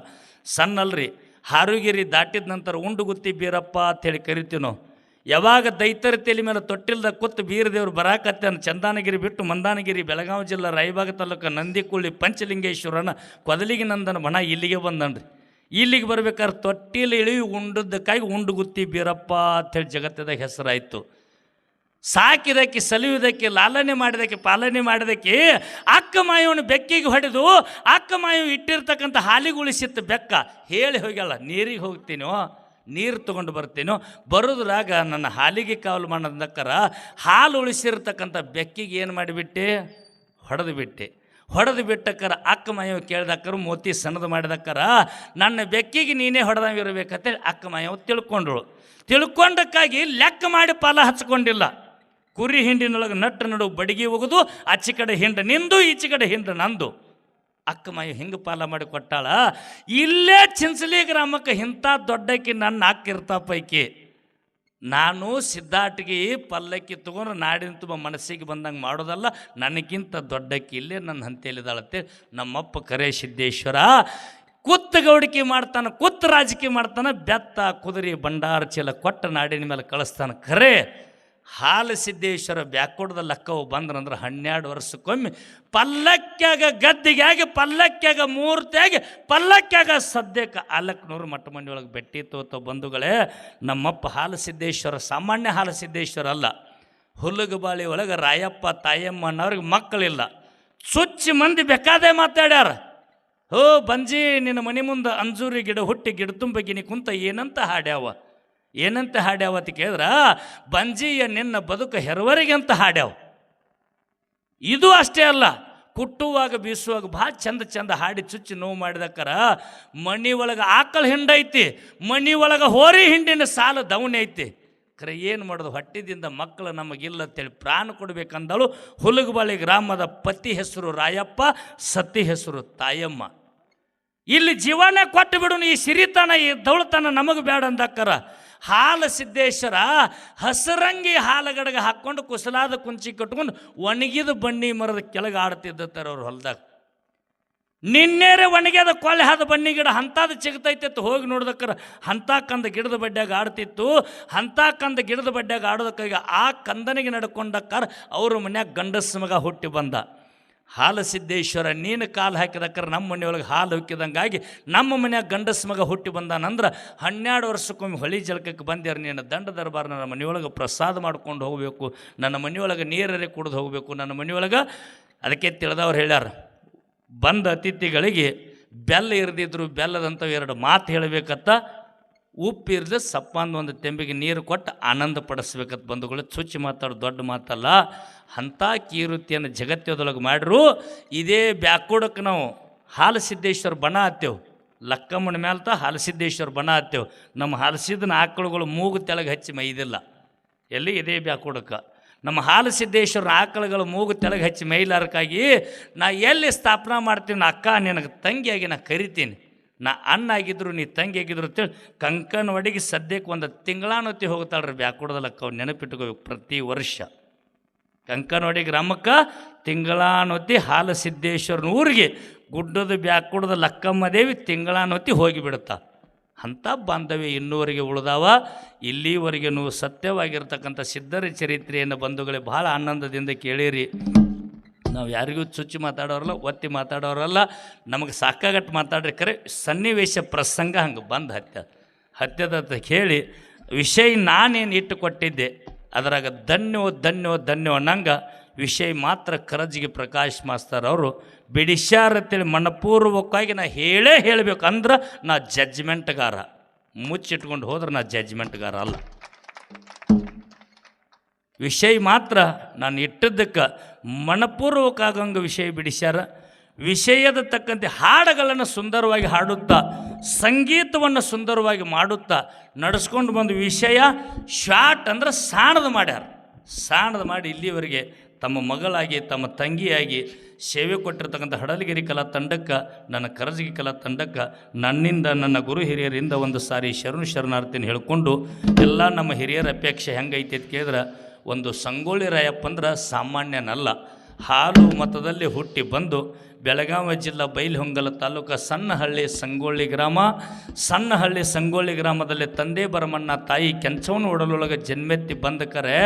ಸಣ್ಣಲ್ರಿ, ಹಾರುಗಿರಿ ದಾಟಿದ ನಂತರ ಉಂಡು ಗುತ್ತಿ ಬೀರಪ್ಪ ಅಂತೇಳಿ ಕರಿತೀವಿ ನಾವು. ಯಾವಾಗ ದೈತರ ತಲೆ ಮೇಲೆ ತೊಟ್ಟಿಲ್ದ ಕೂತು ಬೀರದೇವ್ರು ಬರಾಕತ್ತೆ ಅಂತ ಚಂದನಗಿರಿ ಬಿಟ್ಟು ಮಂದಾನಗಿರಿ, ಬೆಳಗಾವಿ ಜಿಲ್ಲಾ ರಾಯಬಾಗ ತಾಲೂಕು ನಂದಿಕುಳ್ಳಿ ಪಂಚಲಿಂಗೇಶ್ವರನ ಕೊದಲಿಗೆ ನಂದನ ಬಣ ಇಲ್ಲಿಗೆ ಬಂದನ್ರಿ. ಇಲ್ಲಿಗೆ ಬರ್ಬೇಕಾದ್ರೆ ತೊಟ್ಟಿಲು ಇಳಿ ಉಂಡದ್ದಕ್ಕಾಗಿ ಉಂಡು ಗುತ್ತಿ ಬೀರಪ್ಪ ಅಂತೇಳಿ ಜಗತ್ತದಾಗ ಹೆಸರಾಯಿತು. ಸಾಕಿದಕ್ಕೆ ಸಲಿಯುವುದಕ್ಕೆ ಲಾಲನೆ ಮಾಡಿದಕ್ಕೆ, ಪಾಲನೆ ಮಾಡಿದಕ್ಕೆ ಅಕ್ಕ ಮಾಯವನ್ನು ಬೆಕ್ಕಿಗೆ ಹೊಡೆದು ಅಕ್ಕ ಮಾಯವು ಇಟ್ಟಿರ್ತಕ್ಕಂಥ ಹಾಲಿಗೆ ಉಳಿಸಿತ್ತು ಬೆಕ್ಕ ಹೇಳಿ ಹೋಗ್ಯಲ್ಲ ನೀರಿಗೆ ಹೋಗ್ತೀನೋ, ನೀರು ತೊಗೊಂಡು ಬರ್ತೀನೋ, ಬರೋದ್ರಾಗ ನನ್ನ ಹಾಲಿಗೆ ಕಾವಲು ಮಾಡೋದಕ್ಕರ ಹಾಲು ಉಳಿಸಿರ್ತಕ್ಕಂಥ ಬೆಕ್ಕಿಗೆ ಏನು ಮಾಡಿಬಿಟ್ಟೆ? ಹೊಡೆದು ಬಿಟ್ಟೆ. ಹೊಡೆದು ಬಿಟ್ಟಕ್ಕರ ಅಕ್ಕ ಕೇಳ್ದಕ್ಕರು ಮೋತಿ ಸಣ್ಣದು ಮಾಡಿದಕ್ಕರ ನನ್ನ ಬೆಕ್ಕಿಗೆ ನೀನೇ ಹೊಡೆದಂಗಿರಬೇಕಂತೇಳಿ ಅಕ್ಕ ಮಾಯವ ತಿಳ್ಕೊಂಡಳು. ತಿಳ್ಕೊಂಡಕ್ಕಾಗಿ ಲೆಕ್ಕ ಮಾಡಿ ಪಾಲ ಹಚ್ಕೊಂಡಿಲ್ಲ. ಕುರಿ ಹಿಂಡಿನೊಳಗೆ ನಟ್ಟ ನಡು ಬಡಿಗೆ ಒಗೆದು ಆಚೆ ಕಡೆ ಹಿಂಡ ನಿಂದು, ಈಚೆ ಕಡೆ ಹಿಂಡ ನಂದು. ಅಕ್ಕ ಮಾಯ ಹಿಂಗೆ ಪಾಲ ಮಾಡಿ ಕೊಟ್ಟಾಳ? ಇಲ್ಲೇ ಚಿಂಚಲಿ ಗ್ರಾಮಕ್ಕೆ ಇಂಥ ದೊಡ್ಡಕ್ಕಿ ನನ್ನ ಅಕ್ಕ ಇರ್ತಾ ಪೈಕಿ ನಾನು ಸಿದ್ಧಾಟಿಗೆ ಪಲ್ಲಕ್ಕಿ ತೊಗೊಂಡು ನಾಡಿನ ತುಂಬ ಮನಸ್ಸಿಗೆ ಬಂದಂಗೆ ಮಾಡೋದಲ್ಲ, ನನಗಿಂತ ದೊಡ್ಡಕ್ಕಿ ಇಲ್ಲೇ ನನ್ನ ಹಂತೇಲಿದಾಳತ್ತೆ ನಮ್ಮಪ್ಪ ಕರೆ, ಸಿದ್ದೇಶ್ವರ, ಕುತ್ತ ಗೌಡಿಕೆ ಮಾಡ್ತಾನೆ, ಕುತ್ತ ರಾಜಕೀಯ ಮಾಡ್ತಾನೆ, ಬೆತ್ತ, ಕುದುರೆ, ಭಂಡಾರ ಚೀಲ ಕೊಟ್ಟ ನಾಡಿನ ಮೇಲೆ ಕಳಿಸ್ತಾನೆ ಖರೆ ಹಾಲು ಸಿದ್ದೇಶ್ವರ ಬ್ಯಾಕೋಟದ ಲೆಕ್ಕವು ಬಂದ್ರಂದ್ರೆ ಹನ್ನೆರಡು ವರ್ಷಕ್ಕೊಮ್ಮೆ ಪಲ್ಲಕ್ಯಾಗ ಗದ್ದಿಗೆ ಪಲ್ಲಕ್ಕಾಗ ಮೂರ್ತಿಯಾಗಿ ಪಲ್ಲಕ್ಕಾಗ ಸದ್ಯಕ್ಕೆ ಆಲಕ್ನೂರು ಮಠ ಮಂಡಿ ಒಳಗೆ ಬೆಟ್ಟಿ ತೋತ ಬಂಧುಗಳೇ, ನಮ್ಮಪ್ಪ ಹಾಲು ಸಿದ್ದೇಶ್ವರ, ಸಾಮಾನ್ಯ ಹಾಲು ಸಿದ್ದೇಶ್ವರ ಅಲ್ಲ. ಹುಲ್ಲುಗುಬಾಳಿ ಒಳಗೆ ರಾಯಪ್ಪ ತಾಯಮ್ಮನವ್ರಿಗೆ ಮಕ್ಕಳಿಲ್ಲ. ಸುಚ್ಚಿ ಮಂದಿ ಬೇಕಾದೇ ಮಾತಾಡ್ಯಾರ. ಹೋ ಬಂಜಿ, ನಿನ್ನ ಮನೆ ಮುಂದೆ ಅಂಜೂರಿ ಗಿಡ ಹುಟ್ಟಿ ಗಿಡ ತುಂಬಗಿನಿ ಕುಂತ ಏನಂತ ಹಾಡ್ಯಾವ? ಏನಂತ ಹಾಡ್ಯಾವ ಅಂತ ಕೇಳಿದ್ರ, ಬಂಜಿಯ ನಿನ್ನ ಬದುಕು ಹೆರವರಿಗೆ ಅಂತ ಹಾಡ್ಯಾವ. ಇದು ಅಷ್ಟೇ ಅಲ್ಲ, ಕುಟ್ಟುವಾಗ ಬೀಸುವಾಗ ಭಾಳ ಚಂದ ಚಂದ ಹಾಡಿ ಚುಚ್ಚಿ ನೋವು ಮಾಡಿದಕ್ಕರ ಮಣಿ ಒಳಗೆ ಆಕಳ ಹಿಂಡೈತಿ ಮಣಿ ಒಳಗೆ ಹೋರಿ ಹಿಂಡಿನ ಸಾಲ ದವಣಿ ಐತಿ. ಕರೆ ಏನು ಮಾಡೋದು, ಹೊಟ್ಟಿದಿಂದ ಮಕ್ಕಳು ನಮಗಿಲ್ಲ ಅಂತೇಳಿ ಪ್ರಾಣ ಕೊಡಬೇಕಂದಳು ಹುಲಗಬಾಳಿ ಗ್ರಾಮದ ಪತಿ ಹೆಸರು ರಾಯಪ್ಪ, ಸತಿ ಹೆಸರು ತಾಯಮ್ಮ. ಇಲ್ಲಿ ಜೀವನ ಕೊಟ್ಟು ಬಿಡು ಈ ಸಿರಿತನ, ಈ ದೌಳತನ ನಮಗೆ ಬೇಡ ಅಂದಕ್ಕರ ಹಾಲು ಸಿದ್ದೇಶ್ವರ ಹಸರಂಗಿ ಹಾಲಗಡಗ ಹಾಕ್ಕೊಂಡು ಕುಸಲಾದ ಕುಂಚಿ ಕಟ್ಕೊಂಡು ಒಣಗಿದ ಬನ್ನಿ ಮರದ ಕೆಳಗೆ ಆಡ್ತಿದ್ದಾರೆ ಅವ್ರ ಹೊಲದಾಗ. ನಿನ್ನೇರೆ ಒಣಗ್ಯದ ಕೊಳ್ಳೆ ಹಾದ ಬನ್ನಿ ಗಿಡ ಚಿಗ್ತೈತೆ ಅಂತ ಹೋಗಿ ನೋಡ್ದಕ್ಕರ ಅಂಥ ಕಂದ ಗಿಡದ ಬಡ್ಡ್ಯಾಗ ಆಡ್ತಿತ್ತು ಹಂತ ಕಂದ ಗಿಡದ ಬಡ್ಡ್ಯಾಗ ಆಡೋದಕ್ಕಾಗಿ ಆ ಕಂದನಿಗೆ ನಡ್ಕೊಂಡಕ್ಕಾರ ಅವ್ರ ಮನ್ಯಾಗ ಗಂಡಸ ಮಗ ಹುಟ್ಟಿ ಬಂದ. ಹಾಲು ಸಿದ್ದೇಶ್ವರ, ನೀನು ಕಾಲು ಹಾಕಿದಕ್ಕರ ನಮ್ಮ ಮನೆಯೊಳಗೆ ಹಾಲು ಹುಕ್ಕಿದಂಗಾಗಿ ನಮ್ಮ ಮನ್ಯಾಗ ಗಂಡಸ ಮಗ ಹುಟ್ಟಿ ಬಂದಾನಂದ್ರೆ ಹನ್ನೆರಡು ವರ್ಷಕ್ಕೊಮ್ಮೆ ಹೊಳಿ ಜಲಕಕ್ಕೆ ಬಂದ್ಯಾರ ನೀನು. ದಂಡ ದರ್ಬಾರ್ ನನ್ನ ಮನೆಯೊಳಗೆ ಪ್ರಸಾದ ಮಾಡ್ಕೊಂಡು ಹೋಗಬೇಕು, ನನ್ನ ಮನೆಯೊಳಗೆ ನೀರರೆ ಕುಡಿದು ಹೋಗಬೇಕು, ನನ್ನ ಮನೆಯೊಳಗೆ ಅದಕ್ಕೆ ತಿಳಿದವ್ರು ಹೇಳ್ಯಾರ, ಬಂದ ಅತಿಥಿಗಳಿಗೆ ಬೆಲ್ಲ ಇರದಿದ್ರು ಬೆಲ್ಲದಂಥವು ಎರಡು ಮಾತು ಹೇಳಬೇಕತ್ತ ಉಪ್ಪು ಸಪ್ಪಂದು ಸಪ್ಪ ಒಂದು ತೆಂಬಿಗೆ ನೀರು ಕೊಟ್ಟು ಆನಂದ ಪಡಿಸ್ಬೇಕಂತ ಬಂಧುಗಳು. ಚುಚ್ಚಿ ಮಾತಾಡೋ ದೊಡ್ಡ ಮಾತಲ್ಲ. ಅಂಥ ಕೀರುತಿಯನ್ನು ಜಗತ್ತದೊಳಗೆ ಮಾಡ್ರು. ಇದೇ ಬ್ಯಾಕೋಡಕ್ಕೆ ನಾವು ಹಾಲು ಸಿದ್ದೇಶ್ವರ ಬಣ ಹತ್ತೇವು. ಲಕ್ಕಮ್ಮನ ಮೇಲ್ತ ಹಾಲಸಿದ್ದೇಶ್ವರ ಬಣ ಹತ್ತೇವು. ನಮ್ಮ ಹಾಲಸಿದ್ದನ ಆಕಳುಗಳು ಮೂಗು ತೆಳಗೆ ಹಚ್ಚಿ ಮೈದಿಲ್ಲ ಎಲ್ಲಿ? ಇದೇ ಬ್ಯಾಕೋಡಕ್ಕೆ. ನಮ್ಮ ಹಾಲು ಸಿದ್ದೇಶ್ವರ ಆಕಳುಗಳು ಮೂಗು ತೆಳಗೆ ಹಚ್ಚಿ ಮೈಲಾರಕ್ಕಾಗಿ ನಾ ಎಲ್ಲಿ ಸ್ಥಾಪನಾ ಮಾಡ್ತೀನಿ? ಅಕ್ಕ, ನಿನಗೆ ತಂಗಿಯಾಗಿ ನಾ ಕರಿತೀನಿ. ನಾ ಅನ್ನ ಆಗಿದ್ರು, ನೀ ತಂಗಿ ಆಗಿದ್ರು ಅಂತೇಳಿ ಕಂಕನ ಒಡಗಿ ಸದ್ಯಕ್ಕೆ ಒಂದು ತಿಂಗಳಾನೊತ್ತಿ ಹೋಗ್ತಾಳ್ರಿ ಲಕ್ಕ ಅವ್ರು ನೆನಪಿಟ್ಕೋಬೇಕು ಪ್ರತಿ ವರ್ಷ. ಕಂಕನವಾಡಿ ರಮ್ಮಕ್ಕ ತಿಂಗಳಾನೊತ್ತಿ ಹಾಲಸಿದ್ದೇಶ್ವರನ ಊರಿಗೆ ಗುಡ್ಡದ ಬ್ಯಾಕುಡದ ಲಕ್ಕಮ್ಮ ದೇವಿ ತಿಂಗಳಾನೊತ್ತಿ ಹೋಗಿಬಿಡುತ್ತಾ. ಅಂಥ ಬಾಂಧವ್ಯ ಇನ್ನೂವರೆಗೆ ಉಳಿದಾವ. ಇಲ್ಲಿವರೆಗೂ ಸತ್ಯವಾಗಿರ್ತಕ್ಕಂಥ ಸಿದ್ಧರ ಚರಿತ್ರೆಯನ್ನು ಬಂಧುಗಳೇ ಭಾಳ ಆನಂದದಿಂದ ಕೇಳಿರಿ. ನಾವು ಯಾರಿಗೂ ಚುಚ್ಚಿ ಮಾತಾಡೋರಲ್ಲ, ಒತ್ತಿ ಮಾತಾಡೋರಲ್ಲ, ನಮಗೆ ಸಾಕಾಗಟ್ಟು ಮಾತಾಡ್ರಿ ಕರೆ, ಸನ್ನಿವೇಶ ಪ್ರಸಂಗ ಹಂಗೆ ಬಂದು ಹತ್ಯ ಹತ್ಯದ ಹೇಳಿ ವಿಷಯ ನಾನೇನು ಇಟ್ಟು ಕೊಟ್ಟಿದ್ದೆ, ಅದರಾಗ ಧನ್ಯೋ ಧನ್ಯೋ ಧನ್ಯೋ ಅನ್ನಂಗೆ, ವಿಷಯ ಮಾತ್ರ ಕರಜಿಗೆ ಪ್ರಕಾಶ್ ಮಾಸ್ತರ್ ಅವರು ಬಿಡಿಶಾರತಿಲಿ ಮನಪೂರ್ವಕವಾಗಿ ನಾ ಹೇಳೇ ಹೇಳಬೇಕು ಅಂದ್ರೆ ನಾ ಜಜ್ಮೆಂಟ್ಗಾರ ಮುಚ್ಚಿಟ್ಕೊಂಡು ಹೋದ್ರೆ ನಾ ಜಜ್ಮೆಂಟ್ಗಾರ ಅಲ್ಲ. ವಿಷಯ ಮಾತ್ರ ನಾನು ಇಟ್ಟದ್ದಕ್ಕೆ ಮನಪೂರ್ವಕ ಆಗಂಗೆ ವಿಷಯ ಬಿಡಿಸ್ಯಾರ. ವಿಷಯದ ತಕ್ಕಂತೆ ಹಾಡುಗಳನ್ನು ಸುಂದರವಾಗಿ ಹಾಡುತ್ತಾ, ಸಂಗೀತವನ್ನು ಸುಂದರವಾಗಿ ಮಾಡುತ್ತಾ ನಡೆಸ್ಕೊಂಡು ಬಂದು ವಿಷಯ ಶಾರ್ಟ್ ಅಂದ್ರೆ ಸಾಣದ ಮಾಡ್ಯಾರ. ಸಾಣದ ಮಾಡಿ ಇಲ್ಲಿವರೆಗೆ ತಮ್ಮ ಮಗಳಾಗಿ, ತಮ್ಮ ತಂಗಿಯಾಗಿ ಸೇವೆ ಕೊಟ್ಟಿರ್ತಕ್ಕಂಥ ಹಡಲಗಿರಿ ಕಲಾ ತಂಡಕ್ಕೆ, ನನ್ನ ಕರಜಗಿ ಕಲಾ ತಂಡಕ್ಕೆ, ನನ್ನಿಂದ ನನ್ನ ಗುರು ಹಿರಿಯರಿಂದ ಒಂದು ಸಾರಿ ಶರಣು ಶರಣಾರ್ಥಿನ ಹೇಳಿಕೊಂಡು, ಎಲ್ಲ ನಮ್ಮ ಹಿರಿಯರ ಅಪೇಕ್ಷೆ ಹೆಂಗೈತಿ ಅಂತ ಕೇಳಿದ್ರೆ ಒಂದು ಸಂಗೊಳ್ಳಿ ರಾಯಪ್ಪ ಅಂದ್ರೆ ಸಾಮಾನ್ಯನಲ್ಲ. ಹಾಲು ಮತದಲ್ಲಿ ಹುಟ್ಟಿ ಬಂದು ಬೆಳಗಾವಿ ಜಿಲ್ಲಾ ಬೈಲಹೊಂಗಲ ತಾಲೂಕು ಸಣ್ಣಹಳ್ಳಿ ಸಂಗೊಳ್ಳಿ ಗ್ರಾಮ, ಸಣ್ಣಹಳ್ಳಿ ಸಂಗೊಳ್ಳಿ ಗ್ರಾಮದಲ್ಲಿ ತಂದೆ ಬರಮಣ್ಣ ತಾಯಿ ಕೆಂಚವನ ಒಡಲೊಳಗೆ ಜನ್ಮೆತ್ತಿ ಬಂದ ಕರೆ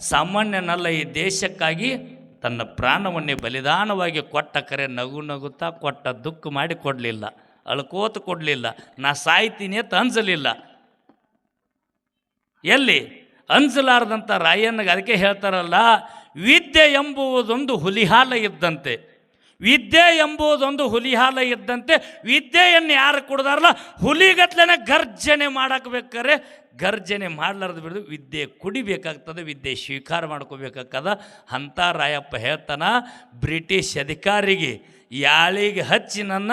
ಸಾಮಾನ್ಯನಲ್ಲ ಈ ದೇಶಕ್ಕಾಗಿ ತನ್ನ ಪ್ರಾಣವನ್ನೇ ಬಲಿದಾನವಾಗಿ ಕೊಟ್ಟ ಕರೆ ನಗು ನಗುತ್ತಾ ಕೊಟ್ಟ ದುಃಖ ಮಾಡಿ ಕೊಡಲಿಲ್ಲ. ಅಳ್ಕೋತ ಕೊಡಲಿಲ್ಲ. ನಾ ಸಾಯ್ತೀನಿ ಅಂತ ಅನ್ಸಲಿಲ್ಲ. ಎಲ್ಲಿ? ಅನ್ಸಲಾರದಂಥ ರಾಯಣ್ಣಗೆ ಅದಕ್ಕೆ ಹೇಳ್ತಾರಲ್ಲ, ವಿದ್ಯೆ ಎಂಬುವುದೊಂದು ಹುಲಿಹಾಲ ಇದ್ದಂತೆ. ವಿದ್ಯೆ ಎಂಬುದೊಂದು ಹುಲಿಹಾಲ ಇದ್ದಂತೆ. ವಿದ್ಯೆಯನ್ನು ಯಾರು ಕುಡ್ದಾರಲ್ಲ ಹುಲಿಗತ್ಲೇ ಗರ್ಜನೆ ಮಾಡಕ್ಕೆ ಬೇಕಾರೆ ಗರ್ಜನೆ ಮಾಡ್ಲಾರ್ದು ಬಿಡದು ವಿದ್ಯೆ ಕುಡಿಬೇಕಾಗ್ತದೆ, ವಿದ್ಯೆ ಸ್ವೀಕಾರ ಮಾಡ್ಕೋಬೇಕಾಗ್ತದ. ಅಂತ ರಾಯಪ್ಪ ಹೇಳ್ತಾನ, ಬ್ರಿಟಿಷ್ ಅಧಿಕಾರಿಗೆ ಯಾಳಿಗೆ ಹಚ್ಚಿ ನನ್ನ,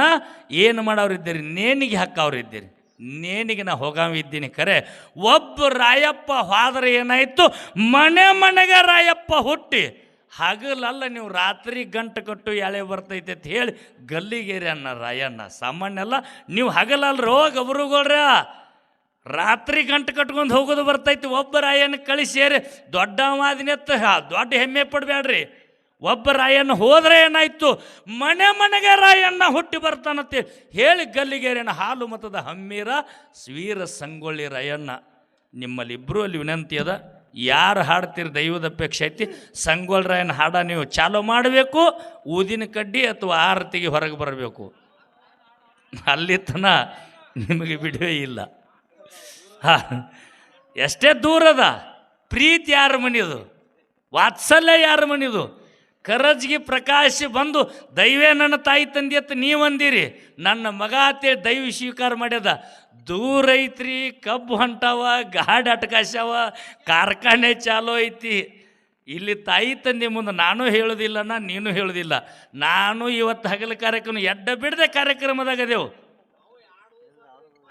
ಏನು ಮಾಡೋರಿದ್ದೀರಿ, ನೇಣಿಗೆ ಹಾಕವ್ರಿದ್ದೀರಿ. ನೇಣಿಗೆ ನಾ ಹೋಗಾವಿದ್ದೀನಿ ಖರೆ ಒಬ್ಬ ರಾಯಪ್ಪ ಹೋದ್ರೆ ಏನಾಯಿತು? ಮನೆ ಮನೆಗೆ ರಾಯಪ್ಪ ಹುಟ್ಟಿ. ಹಗಲಲ್ಲ ನೀವು ರಾತ್ರಿ ಗಂಟು ಕಟ್ಟು ಎಳೆ ಬರ್ತೈತೆ ಅಂತ ಹೇಳಿ ಗಲ್ಲಿಗೇರಿ ಅನ್ನ ರಾಯಣ್ಣ. ಸಾಮಾನ್ಯ ಅಲ್ಲ ನೀವು ಹಗಲಲ್ರೋ ಗಬರುಗಳ್ರ ರಾತ್ರಿ ಗಂಟು ಕಟ್ಕೊಂಡು ಹೋಗೋದು ಬರ್ತೈತಿ. ಒಬ್ಬ ರಾಯಣ್ಣ ಕಳಿಸೇರಿ ದೊಡ್ಡ ಮಾದಿನತ್ತ ದೊಡ್ಡ ಹೆಮ್ಮೆ ಪಡಬೇಡ್ರಿ ಒಬ್ಬ ರಾಯಣ್ಣ ಹೋದ್ರೆ ಏನಾಯ್ತು? ಮನೆ ಮನೆಗೆ ರಾಯಣ್ಣ ಹುಟ್ಟಿ ಬರ್ತಾನಂತೆ. ಹೇಳಿ ಗಲ್ಲಿಗೇರಿನ ಹಾಲು ಮತದ ಹಮ್ಮೀರ ಸ್ವೀರ ಸಂಗೊಳ್ಳಿ ರಾಯಣ್ಣ. ನಿಮ್ಮಲ್ಲಿ ಅಲ್ಲಿ ವಿನಂತಿ ಅದ. ಯಾರು ಹಾಡ್ತೀರಿ ದೈವದ ಅಪೇಕ್ಷೆ ಐತಿ? ಸಂಗೊಳ್ಳಿ ರಾಯಣ್ಣ ಹಾಡ ನೀವು ಚಾಲು ಮಾಡಬೇಕು, ಊದಿನ ಕಡ್ಡಿ ಅಥವಾ ಆರತಿಗೆ ಹೊರಗೆ ಬರಬೇಕು. ಅಲ್ಲಿ ತನ ನಿಮಗೆ ಬಿಡುವೇ ಇಲ್ಲ. ಹಾಂ, ಎಷ್ಟೇ ದೂರದ, ಪ್ರೀತಿ ಯಾರ ಮನೆಯದು? ವಾತ್ಸಲ್ಯ ಯಾರ ಮನೆಯದು? ಕರಜ್ಗಿ ಪ್ರಕಾಶ ಬಂದು, ದೈವೇ ನನ್ನ ತಾಯಿ ತಂದೆ ಅಂತ ನೀವಂದಿರಿ ನನ್ನ ಮಗ ಅಂತೇಳಿ ದೈವ ಸ್ವೀಕಾರ ಮಾಡ್ಯದ. ದೂರ ಐತ್ರಿ, ಕಬ್ಬು ಹೊಂಟಾವ, ಗಾಡ್ ಅಟಕಾಶವ, ಕಾರ್ಖಾನೆ ಚಾಲೋ ಐತಿ. ಇಲ್ಲಿ ತಾಯಿ ತಂದೆ ಮುಂದೆ ನಾನು ಹೇಳೋದಿಲ್ಲನ ನೀನು ಹೇಳೋದಿಲ್ಲ. ನಾನು ಇವತ್ತು ಹಗಲ ಕಾರ್ಯಕ್ರಮ, ಎಡ್ಡ ಬಿಡದೆ ಕಾರ್ಯಕ್ರಮದಾಗ ಅದೇವು.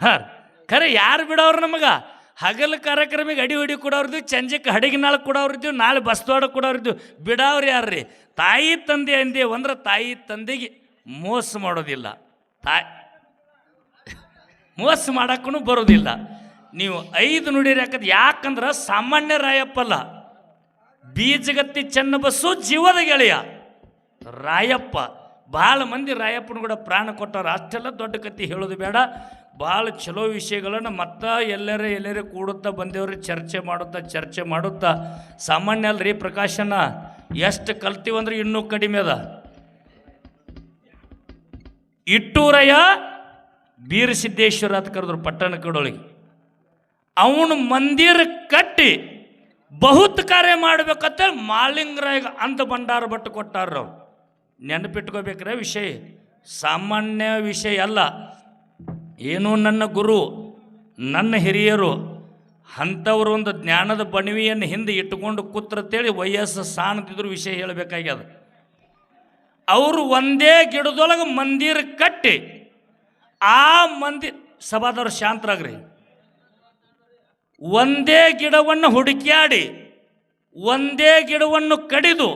ಹಾಂ, ಖರೆ ಯಾರು ಬಿಡೋರು ನಮಗೆ? ಹಗಲು ಕಾರ್ಯಕ್ರಮಕ್ಕೆ ಅಡಿ ಹೊಡಿ ಕೊಡೋರ್ದು ಚಂಜಕ್ಕೆ ಹಡಗಿನಾಳು ಕೊಡೋರಿದ್ದೀವಿ ನಾಳೆ ಬಸ್ದೋಡ ಕೊಡೋರಿದ್ದೀವಿ ಬಿಡೋರು ಯಾರ್ರಿ? ತಾಯಿ ತಂದೆ ಅಂದೇವು ಅಂದ್ರೆ ತಾಯಿ ತಂದೆಗೆ ಮೋಸ ಮಾಡೋದಿಲ್ಲ. ತಾಯಿ ಮೋಸ ಮಾಡಕ್ಕೂ ಬರೋದಿಲ್ಲ. ನೀವು ಐದು ನುಡಿರಿ ಯಾಕಂದ್ರೆ ಯಾಕಂದ್ರೆ ಸಾಮಾನ್ಯ ರಾಯಪ್ಪಲ್ಲ. ಬೀಜಗತ್ತಿ ಚೆನ್ನ ಬಸ್ಸು ಜೀವದ ಗೆಳೆಯ. ರಾಯಪ್ಪ ಭಾಳ ಮಂದಿ ರಾಯಪ್ಪನ ಕೂಡ ಪ್ರಾಣ ಕೊಟ್ಟವ್ರು. ಅಷ್ಟೆಲ್ಲ ದೊಡ್ಡ ಕತ್ತಿ ಹೇಳೋದು ಬೇಡ. ಭಾಳ ಚಲೋ ವಿಷಯಗಳನ್ನು ಮತ್ತೆ ಎಲ್ಲರೇ ಎಲ್ಲರೇ ಕೂಡುತ್ತಾ ಬಂದೇವ್ರಿ ಚರ್ಚೆ ಮಾಡುತ್ತಾ ಚರ್ಚೆ ಮಾಡುತ್ತಾ. ಸಾಮಾನ್ಯ ಅಲ್ರಿ ಪ್ರಕಾಶನ ಎಷ್ಟು ಕಲ್ತೀವಂದ್ರೆ ಇನ್ನೂ ಕಡಿಮೆ ಅದ. ಇಟ್ಟೂರಯ್ಯ ಬೀರಸಿದ್ದೇಶ್ವರ ಅಂತ ಕರೆದ್ರು ಪಟ್ಟಣ ಕಡೊಳಗೆ ಅವನು ಮಂದಿರ ಕಟ್ಟಿ ಬಹುತ್ ಕಾರ್ಯ ಮಾಡ್ಬೇಕಂತೇಳಿ ಈಗ ಅಂತ ಭಂಡಾರ ಭಟ್ ಕೊಟ್ಟಾರ ಅವ್ರು. ನೆನಪಿಟ್ಕೋಬೇಕ್ರೆ ವಿಷಯ. ಸಾಮಾನ್ಯ ವಿಷಯ ಅಲ್ಲ. ಏನು ನನ್ನ ಗುರು, ನನ್ನ ಹಿರಿಯರು ಅಂಥವ್ರು ಒಂದು ಜ್ಞಾನದ ಬಣವಿಯನ್ನು ಹಿಂದೆ ಇಟ್ಟುಕೊಂಡು ಕೂತ್ರತೇಳಿ ವಯಸ್ಸು ಸಾಣತಿದ್ರು ವಿಷಯ ಹೇಳಬೇಕಾಗ್ಯದ. ಅವರು ಒಂದೇ ಗಿಡದೊಳಗೆ ಮಂದಿರ ಕಟ್ಟಿ ಆ ಮಂದಿ ಸಭಾದವ್ರು ಶಾಂತರಾಗ್ರಿ. ಒಂದೇ ಗಿಡವನ್ನು ಹುಡುಕ್ಯಾಡಿ, ಒಂದೇ ಗಿಡವನ್ನು ಕಡಿದು,